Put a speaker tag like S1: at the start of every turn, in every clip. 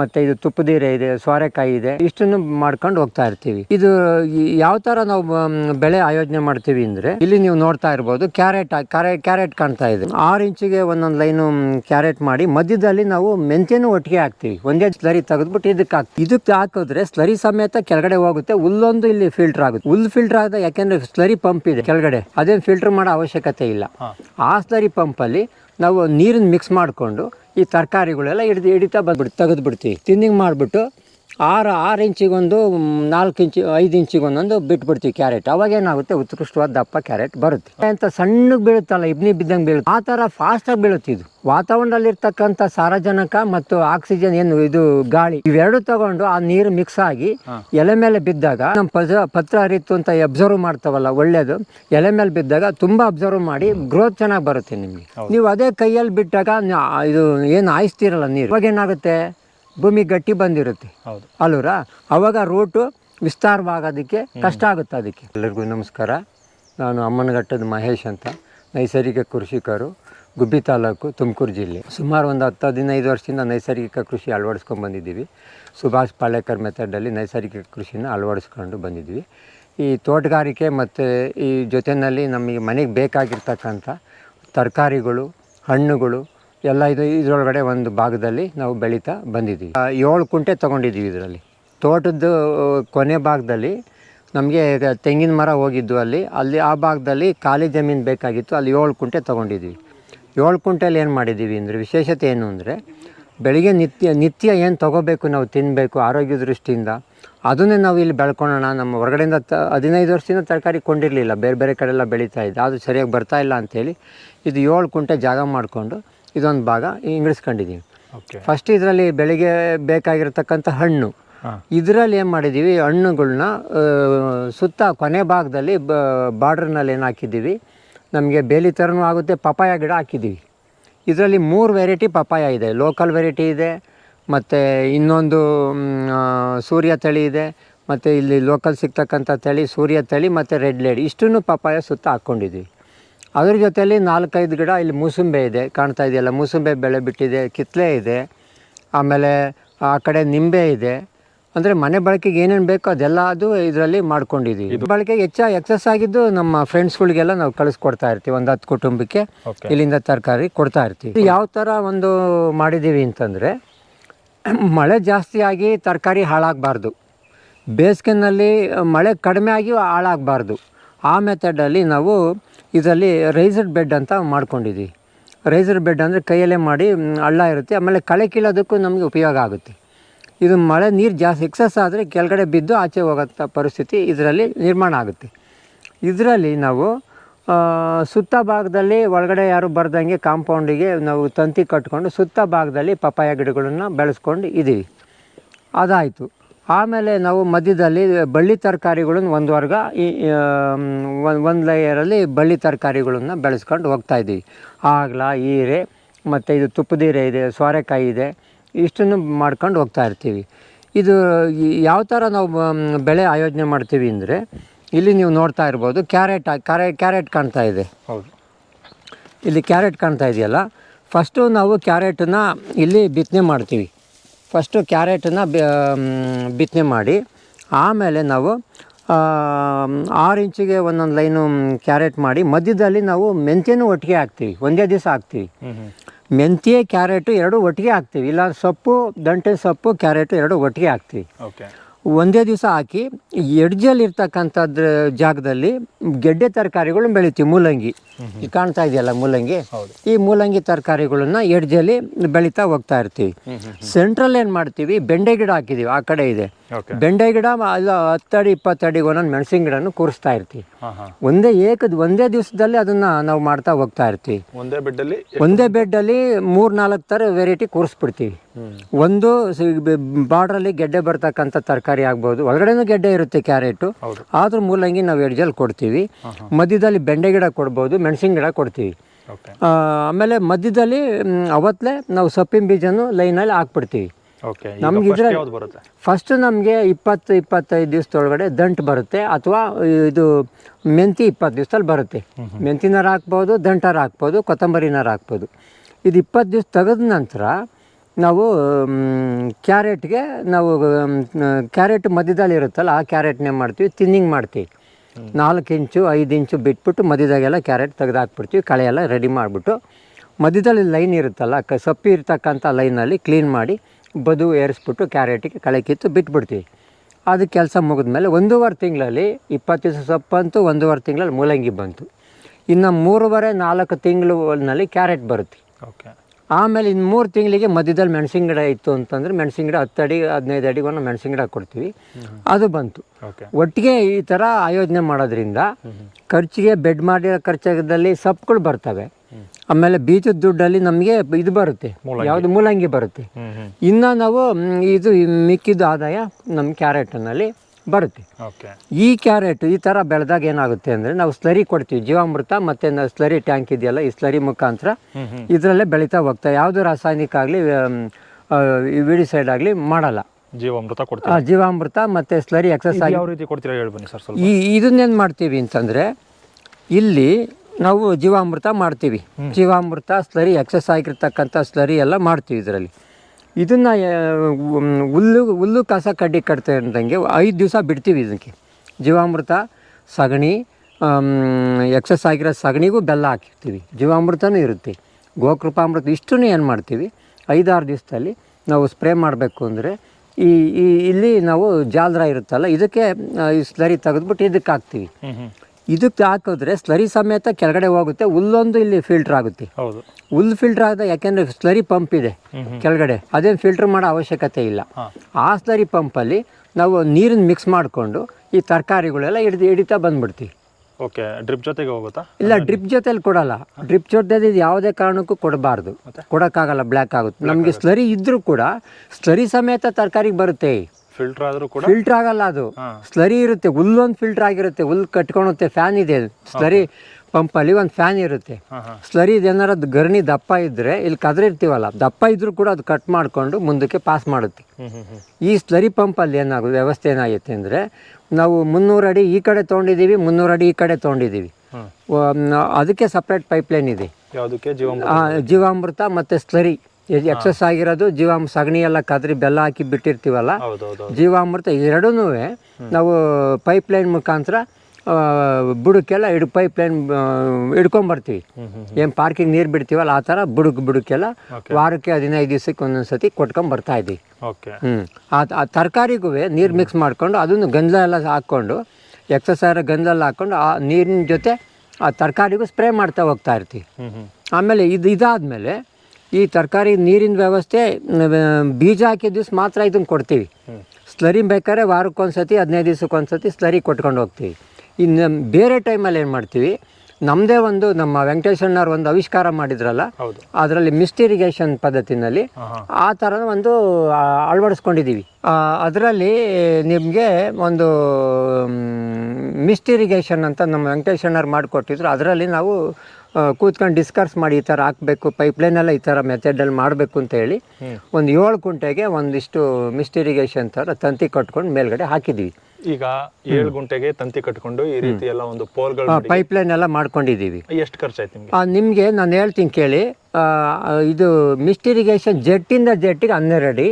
S1: ಮತ್ತೆ ಇದು ತುಪ್ಪದೀರೆ ಇದೆ ಸೋರೆಕಾಯಿ ಇದೆ ಇಷ್ಟನ್ನು ಮಾಡ್ಕೊಂಡು ಹೋಗ್ತಾ ಇರ್ತೀವಿ. ಇದು ಯಾವ ತರ ನಾವು ಬೆಳೆ ಆಯೋಜನೆ ಮಾಡ್ತೀವಿ ಅಂದ್ರೆ ಇಲ್ಲಿ ನೀವು ನೋಡ್ತಾ ಇರ್ಬೋದು ಕ್ಯಾರೆಟ್ ಕ್ಯಾರೆಟ್ ಕಾಣ್ತಾ ಇದೆ. ಆರು ಇಂಚಿಗೆ ಒಂದೊಂದು ಲೈನು ಕ್ಯಾರೆಟ್ ಮಾಡಿ ಮಧ್ಯದಲ್ಲಿ ನಾವು ಮೆಂತ್ಯನೂ ಒಟ್ಟಿಗೆ ಹಾಕ್ತೀವಿ. ಒಂದೇ ಸ್ಲರಿ ತೆಗೆದ್ಬಿಟ್ಟು ಇದಕ್ಕೆ ಹಾಕ್ತೀವಿ. ಇದಕ್ಕೆ ಹಾಕಿದ್ರೆ ಸ್ಲರಿ ಸಮೇತ ಕೆಳಗಡೆ ಹೋಗುತ್ತೆ ಹುಲ್ಲೊಂದು ಇಲ್ಲಿ ಫಿಲ್ಟರ್ ಆಗುತ್ತೆ. ಹುಲ್ಲು ಫಿಲ್ಟರ್ ಆದ ಯಾಕೆಂದ್ರೆ ಸ್ಲರಿ ಪಂಪ್ ಇದೆ ಕೆಳಗಡೆ ಅದೇನು ಫಿಲ್ಟರ್ ಮಾಡೋ ಅವಶ್ಯಕತೆ ಇಲ್ಲ. ಆ ಸ್ಲರಿ ಪಂಪಲ್ಲಿ ನಾವು ನೀರನ್ನು ಮಿಕ್ಸ್ ಮಾಡಿಕೊಂಡು ಈ ತರಕಾರಿಗಳೆಲ್ಲ ಹಿಡಿದು ಹಿಡಿತಾ ಬಂದ್ಬಿಟ್ಟು ತೆಗೆದ್ಬಿಡ್ತೀವಿ. ತಿನ್ನಿಂಗ್ ಮಾಡಿಬಿಟ್ಟು ಆರು ಆರು ಇಂಚಿಗೊಂದು ನಾಲ್ಕು ಇಂಚು ಐದು ಇಂಚಿಗೊಂದೊಂದು ಬಿಟ್ಬಿಡ್ತೀವಿ ಕ್ಯಾರೆಟ್. ಅವಾಗ ಏನಾಗುತ್ತೆ? ಉತ್ಕೃಷ್ಟವಾದ ದಪ್ಪ ಕ್ಯಾರೆಟ್ ಬರುತ್ತೆ. ಅಂತ ಸಣ್ಣಗೆ ಬೀಳುತ್ತಲ್ಲ ಇಬ್ನಿ ಬಿದ್ದಂಗೆ ಬೀಳುತ್ತೆ. ಆ ಥರ ಫಾಸ್ಟಾಗಿ ಬೀಳುತ್ತೆ ಇದು. ವಾತಾವರಣದಲ್ಲಿರ್ತಕ್ಕಂಥ ಸಾರಜನಕ ಮತ್ತು ಆಕ್ಸಿಜನ್ ಏನು ಇದು ಗಾಳಿ ಇವೆರಡು ತಗೊಂಡು ಆ ನೀರು ಮಿಕ್ಸ್ ಆಗಿ ಎಲೆ ಮೇಲೆ ಬಿದ್ದಾಗ ನಮ್ಮ ಪಜ ಪತ್ರ ಹರಿತು ಅಂತ ಅಬ್ಸರ್ವ್ ಮಾಡ್ತಾವಲ್ಲ ಒಳ್ಳೇದು. ಎಲೆ ಮೇಲೆ ಬಿದ್ದಾಗ ತುಂಬಾ ಅಬ್ಸರ್ವ್ ಮಾಡಿ ಗ್ರೋತ್ ಚೆನ್ನಾಗಿ ಬರುತ್ತೆ ನಿಮಗೆ. ನೀವು ಅದೇ ಕೈಯಲ್ಲಿ ಬಿಟ್ಟಾಗ ಇದು ಏನು ಆಯಿಸ್ತಿರಲ್ಲ ನೀರು. ಇವಾಗ ಏನಾಗುತ್ತೆ? ಭೂಮಿ ಗಟ್ಟಿ ಬಂದಿರುತ್ತೆ.
S2: ಹೌದು.
S1: ಅಲ್ವರಾ ಅವಾಗ ರೂಟು ವಿಸ್ತಾರವಾಗೋದಕ್ಕೆ ಕಷ್ಟ ಆಗುತ್ತೆ ಅದಕ್ಕೆ. ಎಲ್ಲರಿಗೂ ನಮಸ್ಕಾರ. ನಾನು ಅಮ್ಮನಘಟ್ಟದ ಮಹೇಶ್ ಅಂತ. ನೈಸರ್ಗಿಕ ಕೃಷಿಕರು ಗುಬ್ಬಿ ತಾಲೂಕು ತುಮಕೂರು ಜಿಲ್ಲೆ. ಸುಮಾರು ಒಂದು ಹತ್ತು ಹದಿನೈದು ವರ್ಷದಿಂದ ನೈಸರ್ಗಿಕ ಕೃಷಿ ಅಳವಡಿಸ್ಕೊಂಡು ಬಂದಿದ್ದೀವಿ. ಸುಭಾಷ್ ಪಾಳೇಕರ್ ಮೆಥಡಲ್ಲಿ ನೈಸರ್ಗಿಕ ಕೃಷಿನ ಅಳವಡಿಸ್ಕೊಂಡು ಬಂದಿದ್ವಿ ಈ ತೋಟಗಾರಿಕೆ ಮತ್ತು ಈ ಜೊತೆಯಲ್ಲಿ ನಮಗೆ ಮನೆಗೆ ಬೇಕಾಗಿರ್ತಕ್ಕಂಥ ತರಕಾರಿಗಳು ಹಣ್ಣುಗಳು ಎಲ್ಲ ಇದು ಇದರೊಳಗಡೆ ಒಂದು ಭಾಗದಲ್ಲಿ ನಾವು ಬೆಳೀತಾ ಬಂದಿದ್ದೀವಿ. ಏಳು ಕುಂಟೆ ತೊಗೊಂಡಿದ್ದೀವಿ ಇದರಲ್ಲಿ. ತೋಟದ ಕೊನೆ ಭಾಗದಲ್ಲಿ ನಮಗೆ ತೆಂಗಿನ ಮರ ಹೋಗಿದ್ದು ಅಲ್ಲಿ. ಅಲ್ಲಿ ಆ ಭಾಗದಲ್ಲಿ ಖಾಲಿ ಜಮೀನು ಬೇಕಾಗಿತ್ತು, ಅಲ್ಲಿ ಏಳು ಕುಂಟೆ ತೊಗೊಂಡಿದ್ದೀವಿ. ಏಳು ಕುಂಟೆಲಿ ಏನು ಮಾಡಿದ್ದೀವಿ ಅಂದರೆ, ವಿಶೇಷತೆ ಏನು ಅಂದರೆ, ಬೆಳಿಗ್ಗೆ ನಿತ್ಯ ನಿತ್ಯ ಏನು ತೊಗೋಬೇಕು ನಾವು ತಿನ್ನಬೇಕು ಆರೋಗ್ಯ ದೃಷ್ಟಿಯಿಂದ, ಅದನ್ನೇ ನಾವು ಇಲ್ಲಿ ಬೆಳ್ಕೊಳ್ಳೋಣ. ನಮ್ಮ ಹೊರಗಡೆಯಿಂದ ತ, ಹದಿನೈದು ವರ್ಷದಿಂದ ತರಕಾರಿ ಕೊಂಡಿರಲಿಲ್ಲ, ಬೇರೆ ಬೇರೆ ಕಡೆ ಎಲ್ಲ ಬೆಳೀತಾ ಇದ್ದೆ. ಅದು ಸರಿಯಾಗಿ ಬರ್ತಾ ಇಲ್ಲ ಅಂಥೇಳಿ ಇದು ಏಳು ಕುಂಟೆ ಜಾಗ ಮಾಡಿಕೊಂಡು ಇದೊಂದು ಭಾಗ ಇಂಗಿಡಿಸ್ಕೊಂಡಿದ್ದೀವಿ
S2: ಓಕೆ.
S1: ಫಸ್ಟ್ ಇದರಲ್ಲಿ ಬೆಳಿಗ್ಗೆ ಬೇಕಾಗಿರತಕ್ಕಂಥ ಹಣ್ಣು. ಇದರಲ್ಲಿ ಏನು ಮಾಡಿದ್ದೀವಿ ಹಣ್ಣುಗಳನ್ನ ಸುತ್ತ ಕೊನೆ ಭಾಗದಲ್ಲಿ ಬ ಬಾರ್ಡ್ರ್ನಲ್ಲಿ ಏನು ಹಾಕಿದ್ದೀವಿ ನಮಗೆ ಬೇಲಿ ಥರನೂ ಆಗುತ್ತೆ ಪಪಾಯ ಗಿಡ ಹಾಕಿದ್ದೀವಿ. ಇದರಲ್ಲಿ ಮೂರು ವೆರೈಟಿ ಪಪಾಯ ಇದೆ. ಲೋಕಲ್ ವೆರೈಟಿ ಇದೆ ಮತ್ತು ಇನ್ನೊಂದು ಸೂರ್ಯ ತಳಿ ಇದೆ ಮತ್ತು ಇಲ್ಲಿ ಲೋಕಲ್ ಸಿಗ್ತಕ್ಕಂಥ ತಳಿ ಸೂರ್ಯ ತಳಿ ಮತ್ತು ರೆಡ್ ಲೇಡಿ ಇಷ್ಟನ್ನು ಪಪಾಯ ಸುತ್ತ ಹಾಕ್ಕೊಂಡಿದ್ದೀವಿ ಅದ್ರ ಜೊತೆಯಲ್ಲಿ ನಾಲ್ಕೈದು ಗಿಡ ಇಲ್ಲಿ ಮೂಸುಂಬೆ ಇದೆ ಕಾಣ್ತಾ ಇದೆಯಲ್ಲ. ಮೂಸುಂಬೆ ಬೆಳೆ ಬಿಟ್ಟಿದೆ ಕಿತ್ತಳೆ ಇದೆ ಆಮೇಲೆ ಆ ಕಡೆ ನಿಂಬೆ ಇದೆ. ಅಂದರೆ ಮನೆ ಬಳಕೆಗೆ ಏನೇನು ಬೇಕೋ ಅದೆಲ್ಲ ಅದು ಇದರಲ್ಲಿ ಮಾಡ್ಕೊಂಡಿದ್ದೀವಿ ಬಳಕೆಗೆ ಹೆಚ್ಚು ಎಕ್ಸಸ್ ಆಗಿದ್ದು ನಮ್ಮ ಫ್ರೆಂಡ್ಸ್ಗಳಿಗೆಲ್ಲ ನಾವು ಕಳಿಸ್ಕೊಡ್ತಾ ಇರ್ತೀವಿ. ಒಂದು ಹತ್ತು ಕುಟುಂಬಕ್ಕೆ ಇಲ್ಲಿಂದ ತರಕಾರಿ ಕೊಡ್ತಾ ಇರ್ತೀವಿ. ಯಾವ ಥರ ಒಂದು ಮಾಡಿದ್ದೀವಿ ಅಂತಂದರೆ ಮಳೆ ಜಾಸ್ತಿ ಆಗಿ ತರಕಾರಿ ಹಾಳಾಗಬಾರ್ದು. ಬೇಸಿಗೆನಲ್ಲಿ ಮಳೆ ಕಡಿಮೆ ಆಗಿ ಹಾಳಾಗಬಾರ್ದು. ಆ ಮೆಥಡಲ್ಲಿ ನಾವು ಇದರಲ್ಲಿ ರೈಸರ್ ಬೆಡ್ ಅಂತ ಮಾಡ್ಕೊಂಡಿದ್ವಿ. ರೈಸರ್ ಬೆಡ್ ಅಂದರೆ ಕೈಯಲ್ಲೇ ಮಾಡಿ ಹಳ್ಳ ಇರುತ್ತೆ. ಆಮೇಲೆ ಕಳೆ ಕೀಳೋದಕ್ಕೂ ನಮಗೆ ಉಪಯೋಗ ಆಗುತ್ತೆ. ಇದು ಮಳೆ, ನೀರು ಜಾಸ್ತಿ ಎಕ್ಸಸ್ ಆದರೆ ಕೆಳಗಡೆ ಬಿದ್ದು ಆಚೆ ಹೋಗೋಂಥ ಪರಿಸ್ಥಿತಿ ಇದರಲ್ಲಿ ನಿರ್ಮಾಣ ಆಗುತ್ತೆ. ಇದರಲ್ಲಿ ನಾವು ಸುತ್ತ ಭಾಗದಲ್ಲಿ ಒಳಗಡೆ ಯಾರು ಬರ್ದಂಗೆ ಕಾಂಪೌಂಡಿಗೆ ನಾವು ತಂತಿ ಕಟ್ಕೊಂಡು ಸುತ್ತ ಭಾಗದಲ್ಲಿ ಪಪ್ಪಾಯ ಗಿಡಗಳನ್ನು ಬೆಳೆಸ್ಕೊಂಡು ಇದ್ದೀವಿ ಅದಾಯಿತು. ಆಮೇಲೆ ನಾವು ಮಧ್ಯದಲ್ಲಿ ಬಳ್ಳಿ ತರಕಾರಿಗಳನ್ನ ಒಂದು ವರ್ಗ ಈ ಒಂದು ಲೇಯರಲ್ಲಿ ಬಳ್ಳಿ ತರಕಾರಿಗಳನ್ನ ಬೆಳೆಸ್ಕೊಂಡು ಹೋಗ್ತಾ ಹಾಗಲ ಆಗ್ಲ ಹೀರೆ ಮತ್ತು ಇದು ತುಪ್ಪದೀರೆ ಇದೆ ಸೋರೆಕಾಯಿ ಇದೆ ಇಷ್ಟನ್ನು ಮಾಡ್ಕೊಂಡು ಹೋಗ್ತಾ ಇರ್ತೀವಿ. ಇದು ಯಾವ ಥರ ನಾವು ಬೆಳೆ ಆಯೋಜನೆ ಮಾಡ್ತೀವಿ ಅಂದರೆ ಇಲ್ಲಿ ನೀವು ನೋಡ್ತಾ ಇರ್ಬೋದು ಕ್ಯಾರೆಟ್ ಕ್ಯಾರೆ ಕ್ಯಾರೆಟ್ ಕಾಣ್ತಾ ಇದೆ.
S2: ಹೌದು.
S1: ಇಲ್ಲಿ ಕ್ಯಾರೆಟ್ ಕಾಣ್ತಾ ಇದೆಯಲ್ಲ ಫಸ್ಟು ನಾವು ಕ್ಯಾರೆಟನ್ನು ಇಲ್ಲಿ ಬಿತ್ತನೆ ಮಾಡ್ತೀವಿ. ಫಸ್ಟು ಕ್ಯಾರೆಟನ್ನು ಬಿತ್ತನೆ ಮಾಡಿ ಆಮೇಲೆ ನಾವು ಆರು ಇಂಚಿಗೆ ಒಂದೊಂದು ಲೈನು ಕ್ಯಾರೆಟ್ ಮಾಡಿ ಮಧ್ಯದಲ್ಲಿ ನಾವು ಮೆಂತ್ಯನೂ ಒಟ್ಟಿಗೆ ಹಾಕ್ತೀವಿ ಒಂದೇ ದಿವಸ ಹಾಕ್ತೀವಿ. ಮೆಂತ್ಯೆ ಕ್ಯಾರೆಟು ಎರಡು ಒಟ್ಟಿಗೆ ಹಾಕ್ತೀವಿ ಇಲ್ಲ ಸೊಪ್ಪು ದಂಟೆ ಸೊಪ್ಪು ಕ್ಯಾರೆಟು ಎರಡು ಒಟ್ಟಿಗೆ ಹಾಕ್ತೀವಿ.
S2: ಓಕೆ.
S1: ಒಂದೇ ದಿವಸ ಹಾಕಿ ಎಡ್ಜಲ್ಲಿ ಇರ್ತಕ್ಕಂಥದ್ರ ಜಾಗದಲ್ಲಿ ಗೆಡ್ಡೆ ತರಕಾರಿಗಳು ಬೆಳಿತೀವಿ ಮೂಲಂಗಿ. ಈ ಕಾಣ್ತಾ ಇದೆಯಲ್ಲ ಮೂಲಂಗಿ? ಈ ಮೂಲಂಗಿ ತರಕಾರಿಗಳನ್ನ ಎಡ್ಜಲ್ಲಿ ಬೆಳೀತಾ ಹೋಗ್ತಾ ಇರ್ತೀವಿ. ಸೆಂಟ್ರಲ್ ಏನು ಮಾಡ್ತೀವಿ? ಬೆಂಡೆ ಗಿಡ ಹಾಕಿದ್ದೀವಿ ಆ ಕಡೆ ಇದೆ. ಬೆಂಡೆ ಗಿಡ ಅಲ್ಲ ಹತ್ತಡಿ ಇಪ್ಪತ್ತಡಿಗೆ ಒಂದೊಂದು ಮೆಣಸಿನ ಗಿಡನೂ ಕೂರಿಸ್ತಾ ಇರ್ತೀವಿ. ಒಂದೇ ಏಕದ ಒಂದೇ ದಿವಸದಲ್ಲಿ ಅದನ್ನ ನಾವು ಮಾಡ್ತಾ ಹೋಗ್ತಾ ಇರ್ತೀವಿ.
S2: ಒಂದೇ ಬೆಡ್ಡಲ್ಲಿ
S1: ಒಂದೇ ಬೆಡ್ಡಲ್ಲಿ ಮೂರು ನಾಲ್ಕು ಥರ ವೆರೈಟಿ ಕೂರಿಸ್ಬಿಡ್ತೀವಿ.
S2: ಒಂದು
S1: ಒಂದು ಬಾರ್ಡ್ರಲ್ಲಿ ಗೆಡ್ಡೆ ಬರ್ತಕ್ಕಂಥ ತರಕಾರಿ ಆಗ್ಬೋದು. ಒಳಗಡೆನೂ ಗೆಡ್ಡೆ ಇರುತ್ತೆ ಕ್ಯಾರೆಟು. ಆದ್ರೂ ಮೂಲಂಗಿ ನಾವು ಎಡ್ಜಲ್ಲಿ ಕೊಡ್ತೀವಿ. ಮಧ್ಯದಲ್ಲಿ ಬೆಂಡೆ ಗಿಡ ಕೊಡ್ಬೋದು ಮೆಣಸಿನ ಗಿಡ ಕೊಡ್ತೀವಿ. ಆಮೇಲೆ ಮಧ್ಯದಲ್ಲಿ ಅವತ್ತಲೇ ನಾವು ಸೊಪ್ಪಿನ ಬೀಜನೂ ಲೈನಲ್ಲಿ ಹಾಕ್ಬಿಡ್ತೀವಿ. ನಮ್ಗೆ
S2: ಬರುತ್ತೆ?
S1: ಫಸ್ಟ್ ನಮಗೆ ಇಪ್ಪತ್ತು ಇಪ್ಪತ್ತೈದು ದಿವಸದೊಳಗಡೆ ದಂಟು ಬರುತ್ತೆ ಅಥವಾ ಇದು ಮೆಂತಿ ಇಪ್ಪತ್ತು ದಿವಸದಲ್ಲಿ ಬರುತ್ತೆ. ಮೆಂತಿನಾರು ಹಾಕ್ಬೋದು ದಂಟಾರು ಹಾಕ್ಬೋದು ಕೊತ್ತಂಬರಿನಾರು ಹಾಕ್ಬೋದು. ಇದು ಇಪ್ಪತ್ತು ದಿವಸ ತೆಗೆದ ನಂತರ ನಾವು ಕ್ಯಾರೆಟ್ಗೆ ನಾವು ಕ್ಯಾರೆಟ್ ಮಧ್ಯದಲ್ಲಿ ಇರುತ್ತಲ್ಲ ಆ ಕ್ಯಾರೆಟ್ನೇ ಮಾಡ್ತೀವಿ? ತಿನ್ನಿಂಗ್ ಮಾಡ್ತೀವಿ. ನಾಲ್ಕು ಇಂಚು ಐದು ಇಂಚು ಬಿಟ್ಬಿಟ್ಟು ಮಧ್ಯದಾಗೆಲ್ಲ ಕ್ಯಾರೆಟ್ ತೆಗೆದು ಹಾಕ್ಬಿಡ್ತೀವಿ ಕಳೆ ಎಲ್ಲ ರೆಡಿ ಮಾಡಿಬಿಟ್ಟು. ಮಧ್ಯದಲ್ಲಿ ಲೈನ್ ಇರುತ್ತಲ್ಲ ಕ ಸೊಪ್ಪಿ ಇರ್ತಕ್ಕಂಥ ಲೈನಲ್ಲಿ ಕ್ಲೀನ್ ಮಾಡಿ ಬದು ಏರಿಸ್ಬಿಟ್ಟು ಕ್ಯಾರೆಟಿಗೆ ಕಳೆ ಕಿತ್ತು ಬಿಟ್ಬಿಡ್ತೀವಿ. ಅದು ಕೆಲಸ ಮುಗಿದ್ಮೇಲೆ ಒಂದೂವರೆ ತಿಂಗಳಲ್ಲಿ ಇಪ್ಪತ್ತು ದಿವಸ ಸೊಪ್ಪಂತೂ ಒಂದೂವರೆ ತಿಂಗಳಲ್ಲಿ ಮೂಲಂಗಿ ಬಂತು. ಇನ್ನು ಮೂರುವರೆ ನಾಲ್ಕು ತಿಂಗಳಲ್ಲಿ ಕ್ಯಾರೆಟ್ ಬರುತ್ತೆ.
S2: ಓಕೆ.
S1: ಆಮೇಲೆ ಇನ್ನು ಮೂರು ತಿಂಗಳಿಗೆ ಮಧ್ಯದಲ್ಲಿ ಮೆಣಸಿನ ಗಿಡ ಇತ್ತು ಅಂತಂದರೆ ಮೆಣಸಿನ ಗಿಡ ಹತ್ತು ಅಡಿ ಹದಿನೈದು ಅಡಿಗೆ ಒಂದು ಮೆಣಸಿನ ಗಿಡ ಕೊಡ್ತೀವಿ. ಅದು ಬಂತು.
S2: ಓಕೆ.
S1: ಒಟ್ಟಿಗೆ ಈ ಥರ ಆಯೋಜನೆ ಮಾಡೋದ್ರಿಂದ ಖರ್ಚಿಗೆ ಬೆಡ್ ಮಾಡಿರೋ ಖರ್ಚಾಗದಲ್ಲಿ ಸೊಪ್ಪುಗಳು ಬರ್ತವೆ. ಆಮೇಲೆ ಬೀಜದ ದುಡ್ಡಲ್ಲಿ ನಮಗೆ ಇದು ಬರುತ್ತೆ ಯಾವುದು ಮೂಲಂಗಿ ಬರುತ್ತೆ. ಇನ್ನು ನಾವು ಇದು ಮಿಕ್ಕಿದ ಆದಾಯ ನಮ್ಮ ಕ್ಯಾರೆಟ್ನಲ್ಲಿ ಬರುತ್ತೆ. ಈ ಕ್ಯಾರೆಟ್ ಈ ಥರ ಬೆಳೆದಾಗ ಏನಾಗುತ್ತೆ ಅಂದರೆ ನಾವು ಸ್ಲರಿ ಕೊಡ್ತೀವಿ ಜೀವಾಮೃತ ಮತ್ತು ಸ್ಲರಿ ಟ್ಯಾಂಕ್ ಇದೆಯಲ್ಲ ಈ ಸ್ಲರಿ ಮುಖಾಂತರ ಇದರಲ್ಲೇ ಬೆಳೀತಾ ಹೋಗ್ತಾ ಯಾವುದು ರಾಸಾಯನಿಕ ಆಗಲಿ ವಿಡಿಸೈಡ್ ಆಗಲಿ ಮಾಡಲ್ಲ.
S2: ಜೀವಾಮೃತ ಕೊಡ್ತೀವಿ
S1: ಜೀವಾಮೃತ ಮತ್ತು ಸ್ಲರಿ ಎಕ್ಸಸ್
S2: ಇದು
S1: ಆಗಿ
S2: ಯಾವ ರೀತಿ ಕೊಡ್ತೀರಾ ಹೇಳಿ ಬನ್ನಿ ಸರ್ ಸ್ವಲ್ಪ.
S1: ಈ ಇದನ್ನೇನು ಮಾಡ್ತೀವಿ ಅಂತಂದರೆ ಇಲ್ಲಿ ನಾವು ಜೀವಾಮೃತ ಮಾಡ್ತೀವಿ. ಜೀವಾಮೃತ ಸ್ಲರಿ ಎಕ್ಸಸ್ ಆಗಿರ್ತಕ್ಕಂಥ ಸ್ಲರಿ ಎಲ್ಲ ಮಾಡ್ತೀವಿ ಇದರಲ್ಲಿ. ಇದನ್ನು ಹುಲ್ಲು ಹುಲ್ಲು ಕಸ ಕಡ್ಡಿ ಕಟ್ತಾ ಇದ್ದಂಗೆ ಐದು ದಿವಸ ಬಿಡ್ತೀವಿ ಇದಕ್ಕೆ. ಜೀವಾಮೃತ ಸಗಣಿ ಎಕ್ಸಸ್ ಆಗಿರೋ ಸಗಣಿಗೂ ಬೆಲ್ಲ ಹಾಕಿರ್ತೀವಿ. ಜೀವಾಮೃತನೂ ಇರುತ್ತೆ. ಗೋಕೃಪಾಮೃತ ಇಷ್ಟೂ ಏನು ಮಾಡ್ತೀವಿ? ಐದಾರು ದಿವಸದಲ್ಲಿ ನಾವು ಸ್ಪ್ರೇ ಮಾಡಬೇಕು ಅಂದರೆ ಈ ಈ ಇಲ್ಲಿ ನಾವು ಜಾಲ್ರ ಇರುತ್ತಲ್ಲ ಇದಕ್ಕೆ ಈ ಸ್ಲರಿ ತೆಗೆದ್ಬಿಟ್ಟು ಇದಕ್ಕೆ ಹಾಕ್ತೀವಿ. ಇದಕ್ಕೆ ಹಾಕಿದ್ರೆ ಸ್ಲರಿ ಸಮೇತ ಕೆಳಗಡೆ ಹೋಗುತ್ತೆ ಹುಲ್ಲೊಂದು ಇಲ್ಲಿ ಫಿಲ್ಟರ್ ಆಗುತ್ತೆ.
S2: ಹೌದು.
S1: ಹುಲ್ಲು ಫಿಲ್ಟರ್ ಆದ ಯಾಕೆಂದ್ರೆ ಸ್ಲರಿ ಪಂಪ್ ಇದೆ ಕೆಳಗಡೆ ಅದೇನು ಫಿಲ್ಟರ್ ಮಾಡೋ ಅವಶ್ಯಕತೆ ಇಲ್ಲ. ಆ ಸ್ಲರಿ ಪಂಪಲ್ಲಿ ನಾವು ನೀರನ್ನು ಮಿಕ್ಸ್ ಮಾಡಿಕೊಂಡು ಈ ತರಕಾರಿಗಳೆಲ್ಲ ಹಿಡಿದು ಹಿಡಿತಾ ಬಂದ್ಬಿಡ್ತೀವಿ.
S2: ಓಕೆ ಡ್ರಿಪ್ ಜೊತೆಗೆ ಹೋಗುತ್ತಾ?
S1: ಇಲ್ಲ ಡ್ರಿಪ್ ಜೊತೆಲಿ ಕೊಡಲ್ಲ. ಡ್ರಿಪ್ ಜೊತೆ ಇದು ಯಾವುದೇ ಕಾರಣಕ್ಕೂ ಕೊಡಬಾರ್ದು. ಕೊಡೋಕ್ಕಾಗಲ್ಲ ಬ್ಲ್ಯಾಕ್ ಆಗುತ್ತೆ. ನಮಗೆ ಸ್ಲರಿ ಇದ್ದರೂ ಕೂಡ ಸ್ಲರಿ ಸಮೇತ ತರಕಾರಿಗೆ ಬರುತ್ತೆ.
S2: ಫಿಲ್ಟರ್ ಆದ್ರೂ ಕೂಡ
S1: ಫಿಲ್ಟರ್ ಆಗಲ್ಲ ಅದು. ಸ್ಲರಿ ಇರುತ್ತೆ. ಹುಲ್ಲೊಂದು ಫಿಲ್ಟರ್ ಆಗಿರುತ್ತೆ. ಹುಲ್ ಕಟ್ಕೊಳುತ್ತೆ ಫ್ಯಾನ್ ಇದೆ. ಸ್ಲರಿ ಪಂಪಲ್ಲಿ ಒಂದು ಫ್ಯಾನ್ ಇರುತ್ತೆ. ಸ್ಲರಿ ಏನಾರ ಗರ್ಣಿ ದಪ್ಪ ಇದ್ದರೆ ಇಲ್ಲಿ ಕದ್ರಿರ್ತೀವಲ್ಲ ದಪ್ಪ ಇದ್ರೂ ಕೂಡ ಅದು ಕಟ್ ಮಾಡಿಕೊಂಡು ಮುಂದಕ್ಕೆ ಪಾಸ್ ಮಾಡುತ್ತೆ. ಈ ಸ್ಲರಿ ಪಂಪಲ್ಲಿ ಏನಾಗುತ್ತೆ ವ್ಯವಸ್ಥೆ ಏನಾಗುತ್ತೆ ಅಂದರೆ ನಾವು ಮುನ್ನೂರು ಅಡಿ ಈ ಕಡೆ ತೊಗೊಂಡಿದ್ದೀವಿ ಮುನ್ನೂರು ಅಡಿ ಈ ಕಡೆ ತೊಗೊಂಡಿದ್ದೀವಿ. ಅದಕ್ಕೆ ಸಪ್ರೇಟ್ ಪೈಪ್ಲೈನ್ ಇದೆ.
S2: ಜೀವಾಮೃತ.
S1: ಮತ್ತು ಸ್ಲರಿ ಎಕ್ಸಸ್ ಆಗಿರೋದು ಜೀವಾಮ ಸಗಣಿ ಎಲ್ಲ ಕದ್ರಿ ಬೆಲ್ಲ ಹಾಕಿ ಬಿಟ್ಟಿರ್ತೀವಲ್ಲ? ಜೀವಾಮೃತ ಎರಡೂ ನಾವು ಪೈಪ್ಲೈನ್ ಮುಖಾಂತರ ಆ, ಬುಡಕ್ಕೆಲ್ಲ ಇಡ್ ಪೈಪ್
S2: ಲೈನ್ ಇಡ್ಕೊಂಬರ್ತೀವಿ.
S1: ಏನು ಪಾರ್ಕಿಂಗ್ ನೀರು ಬಿಡ್ತೀವಲ್ಲ ಆ ಥರ ಬುಡಕ್ ಬುಡಕ್ಕೆಲ್ಲ ವಾರಕ್ಕೆ ಹದಿನೈದು ದಿವಸಕ್ಕೆ ಒಂದೊಂದು ಸತಿ ಕೊಟ್ಕೊಂಬರ್ತಾ ಇದ್ದೀವಿ
S2: ಓಕೆ.
S1: ಹ್ಞೂ ಆ ತರಕಾರಿಗೂ ನೀರು ಮಿಕ್ಸ್ ಮಾಡ್ಕೊಂಡು ಅದನ್ನು ಗಂಧ ಎಲ್ಲ ಹಾಕ್ಕೊಂಡು ಎಕ್ಸಸೈರ ಗಂಧಲ್ಲಿ ಹಾಕ್ಕೊಂಡು ಆ ನೀರಿನ ಜೊತೆ ಆ ತರಕಾರಿಗೂ ಸ್ಪ್ರೇ ಮಾಡ್ತಾ ಹೋಗ್ತಾ ಇರ್ತೀವಿ. ಆಮೇಲೆ ಇದು ಇದಾದಮೇಲೆ ಈ ತರಕಾರಿ ನೀರಿನ ವ್ಯವಸ್ಥೆ ಬೀಜ ಹಾಕಿದ ದಿವ್ಸ ಮಾತ್ರ ಇದನ್ನು ಕೊಡ್ತೀವಿ. ಸ್ಲರಿ ಬೇಕಾದ್ರೆ ವಾರಕ್ಕೊಂದ್ಸತಿ ಹದಿನೈದು ದಿವ್ಸಕ್ಕೊಂದ್ಸತಿ ಸ್ಲರಿ ಕೊಟ್ಕೊಂಡು ಹೋಗ್ತೀವಿ. ಇನ್ನು ಬೇರೆ ಟೈಮಲ್ಲಿ ಏನು ಮಾಡ್ತೀವಿ ನಮ್ಮದೇ ಒಂದು ನಮ್ಮ ವೆಂಕಟೇಶಣ್ಣವ್ರು ಒಂದು ಆವಿಷ್ಕಾರ ಮಾಡಿದ್ರಲ್ಲ ಅದರಲ್ಲಿ ಮಿಸ್ಟ್ ಇರಿಗೇಷನ್ ಪದ್ಧತಿನಲ್ಲಿ ಆ ಥರ ಒಂದು ಅಳವಡಿಸ್ಕೊಂಡಿದ್ದೀವಿ ಅದರಲ್ಲಿ ನಿಮಗೆ ಒಂದು ಮಿಸ್ಟ್ ಇರಿಗೇಷನ್ ಅಂತ ನಮ್ಮ ವೆಂಕಟೇಶಣ್ಣವ್ರು ಮಾಡಿಕೊಟ್ಟಿದ್ರು. ಅದರಲ್ಲಿ ನಾವು ಕೂತ್ಕೊಂಡು ಡಿಸ್ಕಸ್ ಮಾಡಿ ಈ ಥರ ಹಾಕಬೇಕು ಪೈಪ್ಲೈನೆಲ್ಲ ಈ ಥರ ಮೆಥಡಲ್ಲಿ ಮಾಡಬೇಕು ಅಂತ ಹೇಳಿ ಒಂದು ಏಳು ಗುಂಟೆಗೆ ಒಂದಿಷ್ಟು ಮಿಸ್ಟಿರಿಗೇಷನ್ ಥರ ತಂತಿ ಕಟ್ಕೊಂಡು ಮೇಲ್ಗಡೆ ಹಾಕಿದ್ದೀವಿ
S2: ಈಗ ಏಳು ಗುಂಟೆಗೆ ತಂತಿ ಕಟ್ಕೊಂಡು ಈ ರೀತಿ ಎಲ್ಲ ಒಂದು ಪೋಲ್ಗಳು
S1: ಪೈಪ್ಲೈನ್ ಎಲ್ಲ ಮಾಡ್ಕೊಂಡಿದ್ದೀವಿ.
S2: ಎಷ್ಟು ಖರ್ಚಾಯ್ತು ನಿಮಗೆ?
S1: ನಿಮಗೆ ನಾನು ಹೇಳ್ತೀನಿ ಕೇಳಿ. ಇದು ಮಿಸ್ಟಿರಿಗೇಷನ್ ಜೆಟ್ಟಿಂದ ಜೆಟ್ಟಿಗೆ ಹನ್ನೆರಡು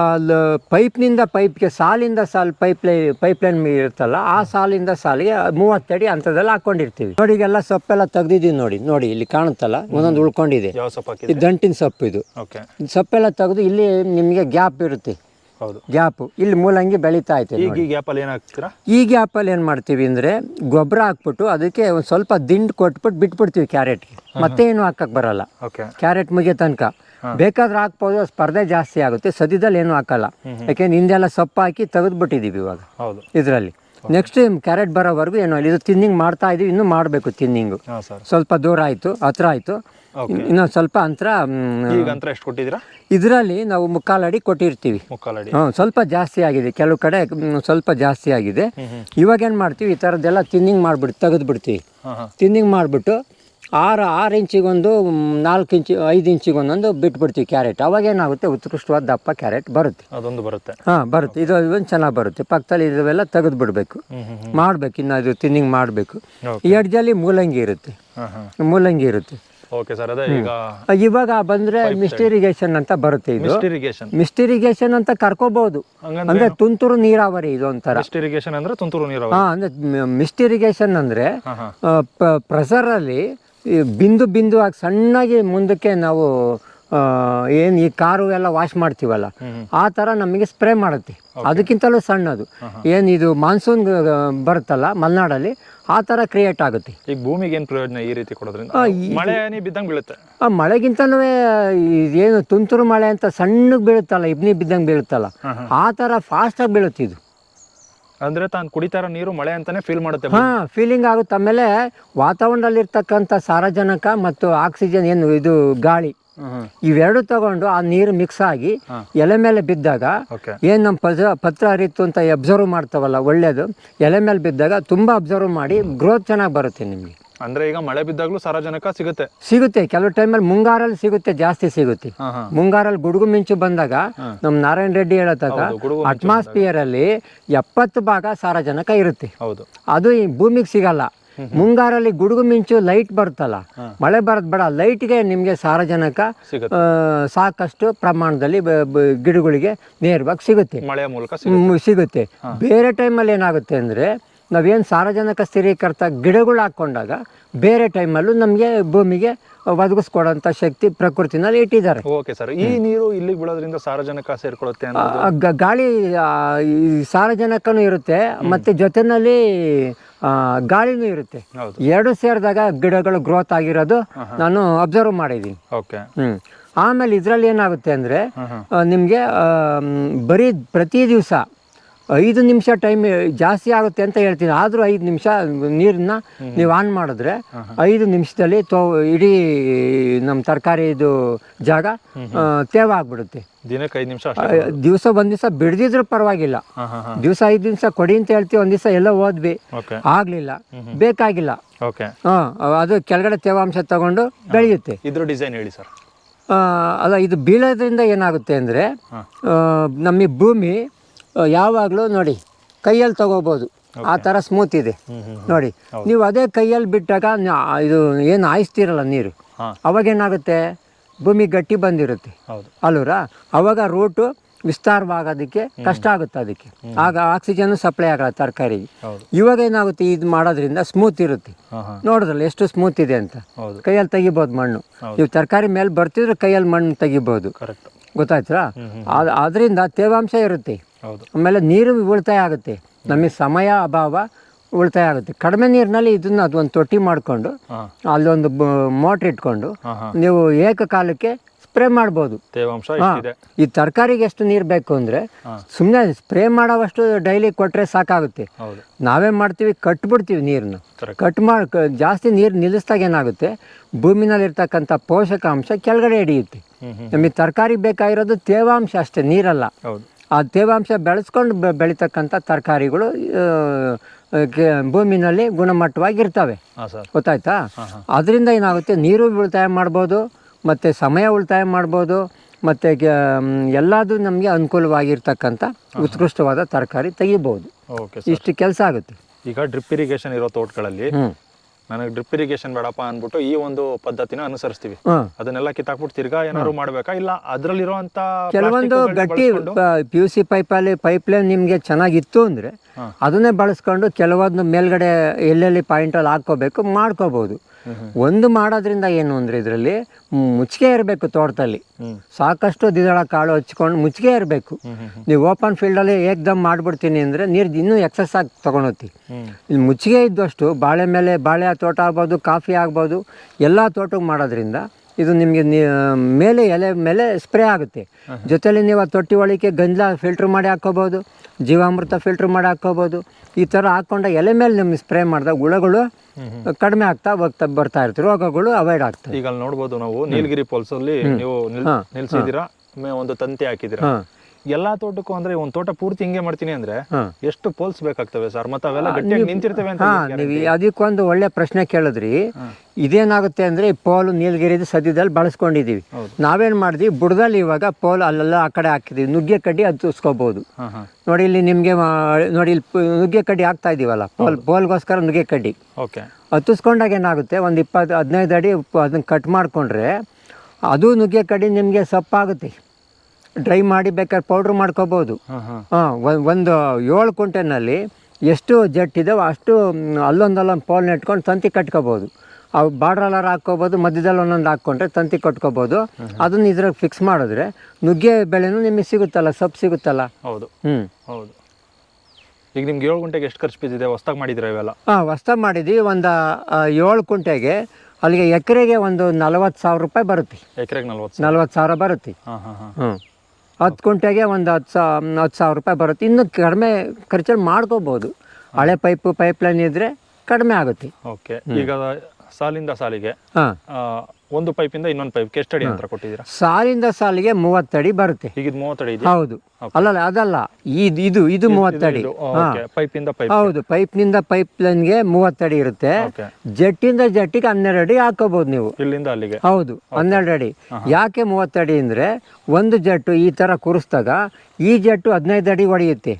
S1: ಅಲ್ಲಿ ಪೈಪ್ನಿಂದ ಪೈಪ್ಗೆ ಸಾಲಿಂದ ಸಾಲ್ ಪೈಪ್ ಲೈ ಪೈಪ್ಲೈನ್ ಇರುತ್ತಲ್ಲ ಆ ಸಾಲಿಂದ ಸಾಲಿಗೆ ಮೂವತ್ತಡಿ ಅಂಥದ್ದೆಲ್ಲ ಹಾಕೊಂಡಿರ್ತೀವಿ ನೋಡಿ ಈಗೆಲ್ಲ ಸೊಪ್ಪೆಲ್ಲ ತೆಗ್ದಿದ್ದೀವಿ ನೋಡಿ ನೋಡಿ ಇಲ್ಲಿ ಕಾಣುತ್ತಲ್ಲ ಒಂದೊಂದು ಉಳ್ಕೊಂಡಿದೆ. ಇದು ದಂಟಿನ ಸೊಪ್ಪು ಇದು. ಸೊಪ್ಪೆಲ್ಲ ತೆಗೆದು ಇಲ್ಲಿ ನಿಮಗೆ ಗ್ಯಾಪ್ ಇರುತ್ತೆ.
S2: Gap
S1: gap. ಇಲ್ಲಿ ಮೂಲಂಗಿ ಬೆಳೀತಾ ಐತೆ
S2: ಈ ಗ್ಯಾಪಲ್ಲಿ ಏನು
S1: ಏನ್ ಮಾಡ್ತೀವಿ ಅಂದ್ರೆ ಗೊಬ್ಬರ ಹಾಕ್ಬಿಟ್ಟು ಅದಕ್ಕೆ ಒಂದು ಸ್ವಲ್ಪ ದಿಂಡ್ ಕೊಟ್ಬಿಟ್ಟು ಬಿಟ್ಬಿಡ್ತೀವಿ ಕ್ಯಾರೆಟ್ಗೆ. ಮತ್ತೆ ಏನು ಹಾಕಕ್ ಬರಲ್ಲ. ಕ್ಯಾರೆಟ್ ಮುಗಿಯೋ ತನಕ. ಬೇಕಾದ್ರೆ ಹಾಕ್ಬೋದು ಸ್ಪರ್ಧೆ ಜಾಸ್ತಿ ಆಗುತ್ತೆ. ಸದ್ಯದಲ್ಲಿ ಏನು ಹಾಕಲ್ಲ. ಯಾಕೆಂದ್ರೆ ಹಿಂದೆಲ್ಲ ಸೊಪ್ಪು ಹಾಕಿ ತೆಗೆದ್ಬಿಟ್ಟಿದ್ದೀವಿ ಇವಾಗ ಇದರಲ್ಲಿ. ನೆಕ್ಸ್ಟ್ ಕ್ಯಾರೆಟ್ ಬರೋವರೆಗೂ ಏನೋ ಇದು ತಿನ್ನಿಂಗ್ ಮಾಡ್ತಾ ಇದೀವಿ ಇನ್ನೂ ಮಾಡಬೇಕು ತಿನ್ನಿಂಗು. ಸ್ವಲ್ಪ ದೂರ ಆಯಿತು ಹತ್ರ ಆಯಿತು. ಇನ್ನೊಂದು ಸ್ವಲ್ಪ ಅಂತರ
S2: ಎಷ್ಟು ಕೊಟ್ಟಿದ್ದೀರಾ?
S1: ಇದರಲ್ಲಿ ನಾವು ಮುಕ್ಕಾಲು ಅಡಿ ಕೊಟ್ಟಿರ್ತೀವಿ ಹ್ಞೂ ಸ್ವಲ್ಪ ಜಾಸ್ತಿ ಆಗಿದೆ. ಕೆಲವು ಕಡೆ ಸ್ವಲ್ಪ ಜಾಸ್ತಿ ಆಗಿದೆ. ಇವಾಗ ಏನು ಮಾಡ್ತೀವಿ? ಈ ಥರದ್ದೆಲ್ಲ ತಿನ್ನಿಂಗ್ ಮಾಡಿಬಿಟ್ಟು ತೆಗೆದ್ಬಿಡ್ತೀವಿ. ತಿನ್ನಿಂಗ್ ಮಾಡಿಬಿಟ್ಟು ಆರು ಆರು ಇಂಚಿಗೊಂದು ನಾಲ್ಕು ಇಂಚು ಐದು ಇಂಚಿಗೊಂದೊಂದು ಬಿಟ್ಬಿಡ್ತೀವಿ ಕ್ಯಾರೆಟ್. ಅವಾಗ ಏನಾಗುತ್ತೆ? ಉತ್ಕೃಷ್ಟವಾದ ದಪ್ಪ ಕ್ಯಾರೆಟ್ ಬರುತ್ತೆ.
S2: ಅದೊಂದು ಬರುತ್ತೆ.
S1: ಹಾಂ ಬರುತ್ತೆ. ಇದು ಒಂದು ಚೆನ್ನಾಗಿ ಬರುತ್ತೆ. ಪಕ್ಕದಲ್ಲಿ ಇದೆಲ್ಲ ತೆಗೆದು ಬಿಡಬೇಕು ಮಾಡ್ಬೇಕು. ಇನ್ನು ಅದು ತಿನ್ನಿಂಗ್ ಮಾಡಬೇಕು. ಎಡ್ಜಲ್ಲಿ ಮೂಲಂಗಿ ಇರುತ್ತೆ. ಮೂಲಂಗಿ ಇರುತ್ತೆ.
S2: ಓಕೆ ಸರ್ ಅದೇ ಈಗ
S1: ಇವಾಗ ಬಂದ್ರೆ ಮಿಸ್ಟಿರಿಗೇಷನ್ ಅಂತ ಬರುತ್ತೆ ಇದು. ಮಿಸ್ಟಿರಿಗೇಷನ್. ಅಂತ ಕರ್ಕೋಬಹುದು ಅಂದ್ರೆ ತುಂತುರು ನೀರಾವರಿ ಇದು ಒಂಥರ.
S2: ಅಂದ್ರೆ ತುಂತುರು ನೀರಾವರಿ.
S1: ಹಾ ಅಂದ್ರೆ ಮಿಸ್ಟಿರಿಗೇಷನ್ ಅಂದ್ರೆ ಪ್ರೆಸರ್ ಅಲ್ಲಿ ಈ ಬಿಂದು ಬಿಂದು ಆಗಿ ಸಣ್ಣಗೆ ಮುಂದಕ್ಕೆ ನಾವು ಏನು ಈ ಕಾರು ಎಲ್ಲ ವಾಶ್ ಮಾಡ್ತೀವಲ್ಲ ಆ ಥರ ನಮಗೆ ಸ್ಪ್ರೇ ಮಾಡುತ್ತೆ. ಅದಕ್ಕಿಂತಲೂ ಸಣ್ಣದು. ಏನು ಇದು ಮಾನ್ಸೂನ್ ಬರುತ್ತಲ್ಲ ಮಲೆನಾಡಲ್ಲಿ ಆ ಥರ ಕ್ರಿಯೇಟ್ ಆಗುತ್ತೆ.
S2: ಈ ಭೂಮಿಗೆ ಏನು ಪ್ರಯೋಜನ ಈ ರೀತಿ ಕೊಡೋದ್ರಿಂದ? ಮಳೆ ಬಿದ್ದಂಗೆ ಬೀಳುತ್ತೆ.
S1: ಆ ಮಳೆಗಿಂತನೂ ಏನು ತುಂತುರು ಮಳೆ ಅಂತ ಸಣ್ಣಗೆ ಬೀಳುತ್ತಲ್ಲ ಇಬ್ನಿ ಬಿದ್ದಂಗೆ ಬೀಳುತ್ತಲ್ಲ. ಆ ಥರ ಫಾಸ್ಟಾಗಿ ಬೀಳುತ್ತೆ ಇದು.
S2: ಅಂದ್ರೆ ತಾನು ಕುಡಿತಾರ ನೀರು ಮಳೆ ಅಂತಾನೆ ಫೀಲ್ ಮಾಡುತ್ತೆ
S1: ಹಾ ಫೀಲಿಂಗ್ ಆಗುತ್ತೆ. ಆಮೇಲೆ ವಾತಾವರಣದಲ್ಲಿರ್ತಕ್ಕಂಥ ಸಾರಜನಕ ಮತ್ತು ಆಕ್ಸಿಜನ್ ಏನು ಇದು ಗಾಳಿ ಇವೆರಡು ತಗೊಂಡು ಆ ನೀರು ಮಿಕ್ಸ್ ಆಗಿ ಎಲೆ ಮೇಲೆ ಬಿದ್ದಾಗ ಏನ್ ನಮ್ಮ ಪತ್ರ ಪತ್ರ ಹರಿತು ಅಂತ ಅಬ್ಸರ್ವ್ ಮಾಡ್ತಾವಲ್ಲ ಒಳ್ಳೇದು. ಎಲೆ ಮೇಲೆ ಬಿದ್ದಾಗ ತುಂಬಾ ಅಬ್ಸರ್ವ್ ಮಾಡಿ ಗ್ರೋತ್ ಚೆನ್ನಾಗಿ ಬರುತ್ತೆ ನಿಮಗೆ.
S2: ಅಂದ್ರೆ ಈಗ ಮಳೆ ಬಿದ್ದಾಗ್ಲೂ ಸಾರಜನಕ ಸಿಗುತ್ತೆ.
S1: ಸಿಗುತ್ತೆ. ಕೆಲವು ಟೈಮಲ್ಲಿ ಮುಂಗಾರಲ್ಲಿ ಸಿಗುತ್ತೆ ಜಾಸ್ತಿ ಸಿಗುತ್ತೆ. ಮುಂಗಾರಲ್ಲಿ ಗುಡುಗು ಮಿಂಚು ಬಂದಾಗ ನಮ್ಮ ನಾರಾಯಣ ರೆಡ್ಡಿ ಹೇಳತ್ತಾಗ ಅಟ್ಮಾಸ್ಫಿಯರ್ ಅಲ್ಲಿ ಎಪ್ಪತ್ತು ಭಾಗ ಸಾರಜನಕ ಇರುತ್ತೆ.
S2: ಹೌದು.
S1: ಅದು ಈ ಭೂಮಿಗೆ ಸಿಗಲ್ಲ. ಮುಂಗಾರಲ್ಲಿ ಗುಡುಗು ಮಿಂಚು ಲೈಟ್ ಬರುತ್ತಲ್ಲ ಮಳೆ ಬರದ್ ಬೇಡ ಲೈಟ್ಗೆ ನಿಮಗೆ ಸಾರಜನಕ ಸಾಕಷ್ಟು ಪ್ರಮಾಣದಲ್ಲಿ ಗಿಡಗಳಿಗೆ ನೇರವಾಗಿ ಸಿಗುತ್ತೆ.
S2: ಸಿಗುತ್ತೆ.
S1: ಬೇರೆ ಟೈಮಲ್ಲಿ ಏನಾಗುತ್ತೆ ಅಂದರೆ ನಾವೇನು ಸಾರಜನಕ ಸ್ಥಿರೀಕರ್ತ ಗಿಡಗಳು ಹಾಕ್ಕೊಂಡಾಗ ಬೇರೆ ಟೈಮಲ್ಲೂ ನಮಗೆ ಭೂಮಿಗೆ ಒದಗಿಸ್ಕೊಡೋಂಥ ಶಕ್ತಿ ಪ್ರಕೃತಿನಲ್ಲಿ ಇಟ್ಟಿದ್ದಾರೆ.
S2: ಓಕೆ ಸರ್ ಈ ನೀರು ಇಲ್ಲಿಗೆ ಬೀಳೋದ್ರಿಂದ ಸಾರಜನಕ ಸೇರ್ಕೊಳ್ಳುತ್ತೆ
S1: ಗಾಳಿ ಸಾರಜನಕನೂ ಇರುತ್ತೆ ಮತ್ತು ಜೊತೆಯಲ್ಲಿ ಗಾಳಿನೂ ಇರುತ್ತೆ. ಎರಡು ಸೇರಿದಾಗ ಗಿಡಗಳು ಗ್ರೋತ್ ಆಗಿರೋದು ನಾನು ಅಬ್ಸರ್ವ್ ಮಾಡಿದ್ದೀನಿ.
S2: ಓಕೆ.
S1: ಹ್ಞೂ ಆಮೇಲೆ ಇದರಲ್ಲಿ ಏನಾಗುತ್ತೆ ಅಂದರೆ ನಿಮಗೆ ಬರೀ ಪ್ರತಿ ದಿವಸ ಐದು ನಿಮಿಷ ಟೈಮ್ ಜಾಸ್ತಿ ಆಗುತ್ತೆ ಅಂತ ಹೇಳ್ತೀನಿ. ಆದರೂ ಐದು ನಿಮಿಷ ನೀರನ್ನ ನೀವು ಆನ್ ಮಾಡಿದ್ರೆ ಐದು ನಿಮಿಷದಲ್ಲಿ ತೋ ಇಡೀ ನಮ್ಮ ತರಕಾರಿ ಇದು ಜಾಗ ತೇವ ಆಗ್ಬಿಡುತ್ತೆ
S2: ದಿನಕ್ಕೆ ಐದು ನಿಮಿಷ
S1: ದಿವಸ ಒಂದು ದಿವಸ ಬಿಡ್ದಿದ್ರೂ ಪರವಾಗಿಲ್ಲ. ದಿವಸ ಐದು ದಿವಸ ಕೊಡಿ ಅಂತ ಹೇಳ್ತೀವಿ ಒಂದು ದಿವಸ ಎಲ್ಲ
S2: ಓದ್ವಿ
S1: ಆಗಲಿಲ್ಲ. ಬೇಕಾಗಿಲ್ಲ.
S2: ಓಕೆ.
S1: ಹಾಂ ಅದು ಕೆಳಗಡೆ ತೇವಾಂಶ ತಗೊಂಡು ಬೆಳೆಯುತ್ತೆ.
S2: ಇದ್ರ ಡಿಸೈನ್ ಹೇಳಿ ಸರ್.
S1: ಅಲ್ಲ ಇದು ಬೀಳೋದ್ರಿಂದ ಏನಾಗುತ್ತೆ ಅಂದರೆ
S2: ನಮಗೆ
S1: ನಮ್ಮ ಭೂಮಿ ಯಾವಾಗಲೂ ನೋಡಿ ಕೈಯಲ್ಲಿ ತಗೋಬೋದು. ಆ ಥರ ಸ್ಮೂತ್ ಇದೆ. ನೋಡಿ ನೀವು ಅದೇ ಕೈಯಲ್ಲಿ ಬಿಟ್ಟಾಗ ಇದು ಏನು ಹಾಯಿಸ್ತೀರಲ್ಲ ನೀರು?
S2: ಅವಾಗೇನಾಗುತ್ತೆ
S1: ಅವಾಗ ಏನಾಗುತ್ತೆ? ಭೂಮಿ ಗಟ್ಟಿ ಬಂದಿರುತ್ತೆ. ಅಲ್ಲೂರ? ಅವಾಗ ರೂಟು ವಿಸ್ತಾರವಾಗೋದಕ್ಕೆ ಕಷ್ಟ ಆಗುತ್ತೆ ಅದಕ್ಕೆ. ಆಗ ಆಕ್ಸಿಜನ್ ಸಪ್ಲೈ ಆಗಲ್ಲ ತರಕಾರಿಗೆ.
S2: ಹೌದು.
S1: ಇವಾಗ ಏನಾಗುತ್ತೆ? ಇದು ಮಾಡೋದ್ರಿಂದ ಸ್ಮೂತ್ ಇರುತ್ತೆ. ನೋಡಿದ್ರಲ್ಲ ಎಷ್ಟು ಸ್ಮೂತ್ ಇದೆ ಅಂತ? ಕೈಯಲ್ಲಿ ತೆಗಿಬೋದು ಮಣ್ಣು. ನೀವು ತರಕಾರಿ ಮೇಲೆ ಬರ್ತಿದ್ರೆ ಕೈಯಲ್ಲಿ ಮಣ್ಣು ತೆಗಿಬೋದು. ಗೊತ್ತಾಯ್ತಾ ಅದರಿಂದ ತೇವಾಂಶ ಇರುತ್ತೆ. ಆಮೇಲೆ ನೀರು ಉಳಿತಾಯ ಆಗುತ್ತೆ. ನಮಗೆ ಸಮಯ ಅಭಾವ ಉಳಿತಾಯ ಆಗುತ್ತೆ. ಕಡಿಮೆ ನೀರಿನಲ್ಲಿ ಇದನ್ನ ಅದೊಂದು ತೊಟ್ಟಿ ಮಾಡಿಕೊಂಡು ಅಲ್ಲೊಂದು ಮೋಟ್ರ್ ಇಟ್ಕೊಂಡು ನೀವು ಏಕಕಾಲಕ್ಕೆ ಸ್ಪ್ರೇ ಮಾಡ್ಬೋದು. ಈ ತರಕಾರಿಗೆ ಎಷ್ಟು ನೀರು ಬೇಕು ಅಂದರೆ ಸುಮ್ಮನೆ ಸ್ಪ್ರೇ ಮಾಡೋವಷ್ಟು ಡೈಲಿ ಕೊಟ್ಟರೆ ಸಾಕಾಗುತ್ತೆ. ನಾವೇ ಮಾಡ್ತೀವಿ ಕಟ್ಬಿಡ್ತೀವಿ ನೀರನ್ನು. ಕಟ್ ಮಾಡಿ ಜಾಸ್ತಿ ನೀರು ನಿಲ್ಲಿಸ್ದಾಗ ಏನಾಗುತ್ತೆ? ಭೂಮಿನಲ್ಲಿರ್ತಕ್ಕಂಥ ಪೋಷಕಾಂಶ ಕೆಳಗಡೆ ಹಿಡಿಯುತ್ತೆ. ನಮಗೆ ತರಕಾರಿ ಬೇಕಾಗಿರೋದು ತೇವಾಂಶ ಅಷ್ಟೇ ನೀರಲ್ಲ. ಆ ತೇವಾಂಶ ಬೆಳೆಸ್ಕೊಂಡು ಬೆಳೀತಕ್ಕಂಥ ತರಕಾರಿಗಳು ಭೂಮಿನಲ್ಲಿ ಗುಣಮಟ್ಟವಾಗಿರ್ತವೆ. ಗೊತ್ತಾಯ್ತಾ? ಅದರಿಂದ ಏನಾಗುತ್ತೆ? ನೀರು ಉಳಿತಾಯ ಮಾಡ್ಬೋದು ಮತ್ತು ಸಮಯ ಉಳಿತಾಯ ಮಾಡ್ಬೋದು ಮತ್ತು ಎಲ್ಲದೂ ನಮಗೆ ಅನುಕೂಲವಾಗಿರ್ತಕ್ಕಂಥ ಉತ್ಕೃಷ್ಟವಾದ ತರಕಾರಿ ತೆಗಿಬೋದು. ಇಷ್ಟು ಕೆಲಸ ಆಗುತ್ತೆ.
S2: ಈಗ ಡ್ರಿಪ್ ಇರಿಗೇಷನ್ ಇರೋ ತೋಟಗಳಲ್ಲಿ
S1: ಹ್ಞೂ
S2: ನನಗೆ ಡ್ರಿಪ್ ಇರಿಗೇಷನ್ ಬೇಡಪ್ಪ ಅಂದ್ಬಿಟ್ಟು ಈ ಒಂದು ಪದ್ಧತಿನ ಅನುಸರಿಸ್ತೀವಿ. ಅದನ್ನೆಲ್ಲ ಕಿತ್ತಾಕ್ಬಿಟ್ಟು ತಿರ್ಗಾ ಏನಾದ್ರು ಮಾಡ್ಬೇಕಾ? ಇಲ್ಲ ಅದ್ರಲ್ಲಿರುವಂತ
S1: ಕೆಲವೊಂದು ಗಟ್ಟಿ ಪಿ ಯು ಸಿ ಪೈಪ್ ಅಲ್ಲಿ ಪೈಪ್ ಲೈನ್ ನಿಮ್ಗೆ ಚೆನ್ನಾಗಿತ್ತು ಅಂದ್ರೆ. ಅದನ್ನೇ ಬಳಸ್ಕೊಂಡು ಕೆಲವೊಂದು ಮೇಲ್ಗಡೆ ಎಲ್ಲೆಲ್ಲಿ ಪಾಯಿಂಟ್ ಅಲ್ಲಿ ಹಾಕ್ಕೋಬೇಕು ಮಾಡ್ಕೋಬೋದು. ಒಂದು ಮಾಡೋದ್ರಿಂದ ಏನು ಅಂದರೆ ಇದರಲ್ಲಿ ಮುಚ್ಚಿಗೆ ಇರಬೇಕು ತೋಟದಲ್ಲಿ. ಸಾಕಷ್ಟು ದ್ವಿದಳ ಕಾಳು ಹಚ್ಕೊಂಡು ಮುಚ್ಚಿಗೆ ಇರಬೇಕು. ನೀವು ಓಪನ್ ಫೀಲ್ಡಲ್ಲಿ ಏಕ್ದಮ್ ಮಾಡಿಬಿಡ್ತೀನಿ ಅಂದರೆ ನೀರು ಇನ್ನೂ ಎಕ್ಸಸ್ ಆಗಿ ತೊಗೊಂಡೋತಿ
S2: ಹ್ಮ್.
S1: ಇಲ್ಲಿ ಮುಚ್ಚಿಗೆ ಇದ್ದಷ್ಟು ಬಾಳೆ ಮೇಲೆ ಬಾಳೆ ತೋಟ ಆಗ್ಬೋದು ಕಾಫಿ ಆಗ್ಬೋದು ಎಲ್ಲ ತೋಟಕ್ಕೆ ಮಾಡೋದ್ರಿಂದ ಇದು ನಿಮಗೆ ಮೇಲೆ ಎಲೆ ಮೇಲೆ ಸ್ಪ್ರೇ ಆಗುತ್ತೆ. ಜೊತೆಲಿ ನೀವು ಆ ತೊಟ್ಟಿ ಒಳಗೆ ಗಂಜಲ ಫಿಲ್ಟ್ರ್ ಮಾಡಿ ಹಾಕೋಬೋದು ಜೀವಾಮೃತ ಫಿಲ್ಟ್ರ್ ಮಾಡಿ ಹಾಕೋಬೋದು. ಈ ಥರ ಹಾಕ್ಕೊಂಡ ಎಲೆ ಮೇಲೆ ನಿಮ್ಗೆ ಸ್ಪ್ರೇ ಮಾಡಿದಾಗ ಹುಳಗಳು ಕಡಿಮೆ ಆಗ್ತಾ ಹೋಗ್ತಾ ಬರ್ತಾ ಇರ್ತೀವಿ ರೋಗಗಳು ಅವಾಯ್ಡ್ ಆಗ್ತವೆ
S2: ಈಗ ನೋಡ್ಬೋದು ನಾವು ನೀಲಗಿರಿ ಫಾಲ್ಸಲ್ಲಿ ಅಲ್ಲಿ ನೀವು ನಿಲ್ಸಿದ್ದೀರಾ? ಒಂದು ತಂತಿ ಹಾಕಿದೀರಾ
S1: ಹಾಂ.
S2: ಎಲ್ಲಾ ತೋಟಕ್ಕೂ ಅಂದ್ರೆ ಒಂದ್ ತೋಟ ಪೂರ್ತಿ ಹಿಂಗೆ ಮಾಡ್ತೀನಿ ಅಂದ್ರೆ ಎಷ್ಟು ಪೋಲ್ಸ್ ಬೇಕಾಗ್ತವೆ ಸರ್? ಮತ್ತೆ ಅವೆಲ್ಲ ಗಟ್ಟಿಯಾಗಿ ನಿಂತಿರ್ತವೆ ಅಂತ
S1: ನೀವು ಅದಕ್ಕೊಂದು ಒಳ್ಳೆ ಪ್ರಶ್ನೆ ಕೇಳಿದ್ರಿ. ಇದೇನಾಗುತ್ತೆ ಅಂದ್ರೆ ಪೋಲ್ ನೀಲಗಿರಿದು ಸದ್ಯದಲ್ಲಿ ಬಳಸ್ಕೊಂಡಿದೀವಿ. ನಾವೇನ್ ಮಾಡಿದ್ವಿ? ಬುಡದಲ್ಲಿ ಇವಾಗ ಪೋಲ್ ಅಲ್ಲೆಲ್ಲ ಆ ಕಡೆ ಹಾಕಿದೀವಿ ನುಗ್ಗೆ ಕಡ್ಡಿ ಅದು
S2: ಹಾ
S1: ನೋಡಿ ಇಲ್ಲಿ ನಿಮ್ಗೆ ನೋಡಿ ಇಲ್ಲಿ ನುಗ್ಗೆ ಕಡ್ಡಿ ಹಾಕ್ತಾ ಇದೀವಲ್ಲ? ಪೋಲ್ ಪೋಲ್ಗೋಸ್ಕರ ನುಗ್ಗೆ ಕಡ್ಡಿ. ಹತ್ತಿಸ್ಕೊಂಡಾಗ ಏನಾಗುತ್ತೆ? ಒಂದು ಇಪ್ಪತ್ತು ಹದಿನೈದು ಅಡಿ ಅದನ್ನ ಕಟ್ ಮಾಡಿಕೊಂಡ್ರೆ ಅದು ನುಗ್ಗೆ ಕಡ್ಡಿ ನಿಮಗೆ ಸೊಪ್ಪಾಗುತ್ತೆ. ಡ್ರೈ ಮಾಡಿ ಬೇಕಾದ್ರೆ ಪೌಡ್ರ್ ಮಾಡ್ಕೋಬೋದು.
S2: ಹಾ
S1: ಒಂದು ಏಳು ಕುಂಟೆನಲ್ಲಿ ಎಷ್ಟು ಜಟ್ ಇದಾವೆ ಅಷ್ಟು ಅಲ್ಲೊಂದಲ್ಲೊಂದು ಪೌಲ್ ನೆಟ್ಕೊಂಡು ತಂತಿ ಕಟ್ಕೋಬೋದು. ಅವು ಬಾರ್ಡ್ರಲ್ಲರ್ ಹಾಕ್ಕೋಬೋದು ಮಧ್ಯದಲ್ಲಿ ಒಂದೊಂದು ಹಾಕ್ಕೊಂಡ್ರೆ ತಂತಿ ಕಟ್ಕೋಬೋದು. ಅದನ್ನ ಇದ್ರಾಗ ಫಿಕ್ಸ್ ಮಾಡಿದ್ರೆ ನುಗ್ಗೆ ಬೆಳೆನೂ ನಿಮಗೆ ಸಿಗುತ್ತಲ್ಲ ಸೊಪ್ಪು ಸಿಗುತ್ತಲ್ಲ?
S2: ಹೌದು.
S1: ಹ್ಞೂ
S2: ಹೌದು. ಈಗ ನಿಮ್ಗೆ ಏಳು ಗುಂಟೆಗೆ ಎಷ್ಟು ಖರ್ಚು ಬಿದ್ದಿದೆ? ಹೊಸ್ದಾಗಿ ಮಾಡಿದ್ರೆ ಇವೆಲ್ಲ?
S1: ಹಾಂ ಹೊಸ್ದಾಗಿ ಮಾಡಿದ್ವಿ ಒಂದು ಏಳು ಕುಂಟೆಗೆ ಅಲ್ಲಿಗೆ ಎಕರೆಗೆ ಒಂದು ನಲವತ್ತು ಸಾವಿರ ರೂಪಾಯಿ ಬರುತ್ತೆ.
S2: ಎಕರೆಗೆ ನಲ್ವತ್ತು
S1: ನಲ್ವತ್ತು ಸಾವಿರ ಬರುತ್ತೆ.
S2: ಹಾಂ ಹಾಂ ಹಾಂ.
S1: ಹ್ಞೂ ಹತ್ತು ಗಂಟೆಗೆ ಒಂದು ಹತ್ತು ಸಾ ಹತ್ತು ಸಾವಿರ ರೂಪಾಯಿ ಬರುತ್ತೆ. ಇನ್ನೂ ಕಡಿಮೆ ಖರ್ಚಲ್ಲಿ ಮಾಡ್ಕೋಬೋದು. ಹಳೆ ಪೈಪು ಪೈಪ್ಲೈನ್ ಇದ್ದರೆ ಕಡಿಮೆ ಆಗುತ್ತೆ.
S2: ಓಕೆ. ಈಗ ಸಾಲಿಂದ ಸಾಲಿಗೆ ಒಂದು ಪೈಪ್ ಪೈಪಿಂದ ಇನ್ನೊಂದು ಪೈಪ್ ಎಷ್ಟು ಅಂತ ಕೊಟ್ಟಿದ್ದೀರಾ?
S1: ಸಾಲಿಂದ ಸಾಲಿಗೆ ಮೂವತ್ತಡಿ ಬರುತ್ತೆ.
S2: ಈಗ ಇದು ಮೂವತ್ತಡಿ ಇದೆ
S1: ಹೌದು. ಅಲ್ಲಲ್ಲ ಅದಲ್ಲ. ಇದು ಇದು ಇದು ಮೂವತ್ತಡಿ ಪೈಪ್
S2: ಪೈಪಿಂದ ಪೈಪ್
S1: ಹೌದು ಪೈಪ್ನಿಂದ ಪೈಪ್ಲೈನ್ಗೆ ಮೂವತ್ತಡಿ ಇರುತ್ತೆ. ಜಟ್ಟಿಂದ ಜಟ್ಟಿಗೆ ಹನ್ನೆರಡು ಅಡಿ ಹಾಕೋಬಹುದು ನೀವು.
S2: ಇಲ್ಲಿಂದ ಅಲ್ಲಿಗೆ.
S1: ಹೌದು ಹನ್ನೆರಡು ಅಡಿ. ಯಾಕೆ ಮೂವತ್ತಡಿ ಅಂದ್ರೆ ಒಂದು ಜಟ್ಟು ಈ ತರ ಕೂರಿಸಿದಾಗ ಈ ಜಟ್ಟು ಹದಿನೈದು ಅಡಿ ಹೊಡೆಯುತ್ತೆ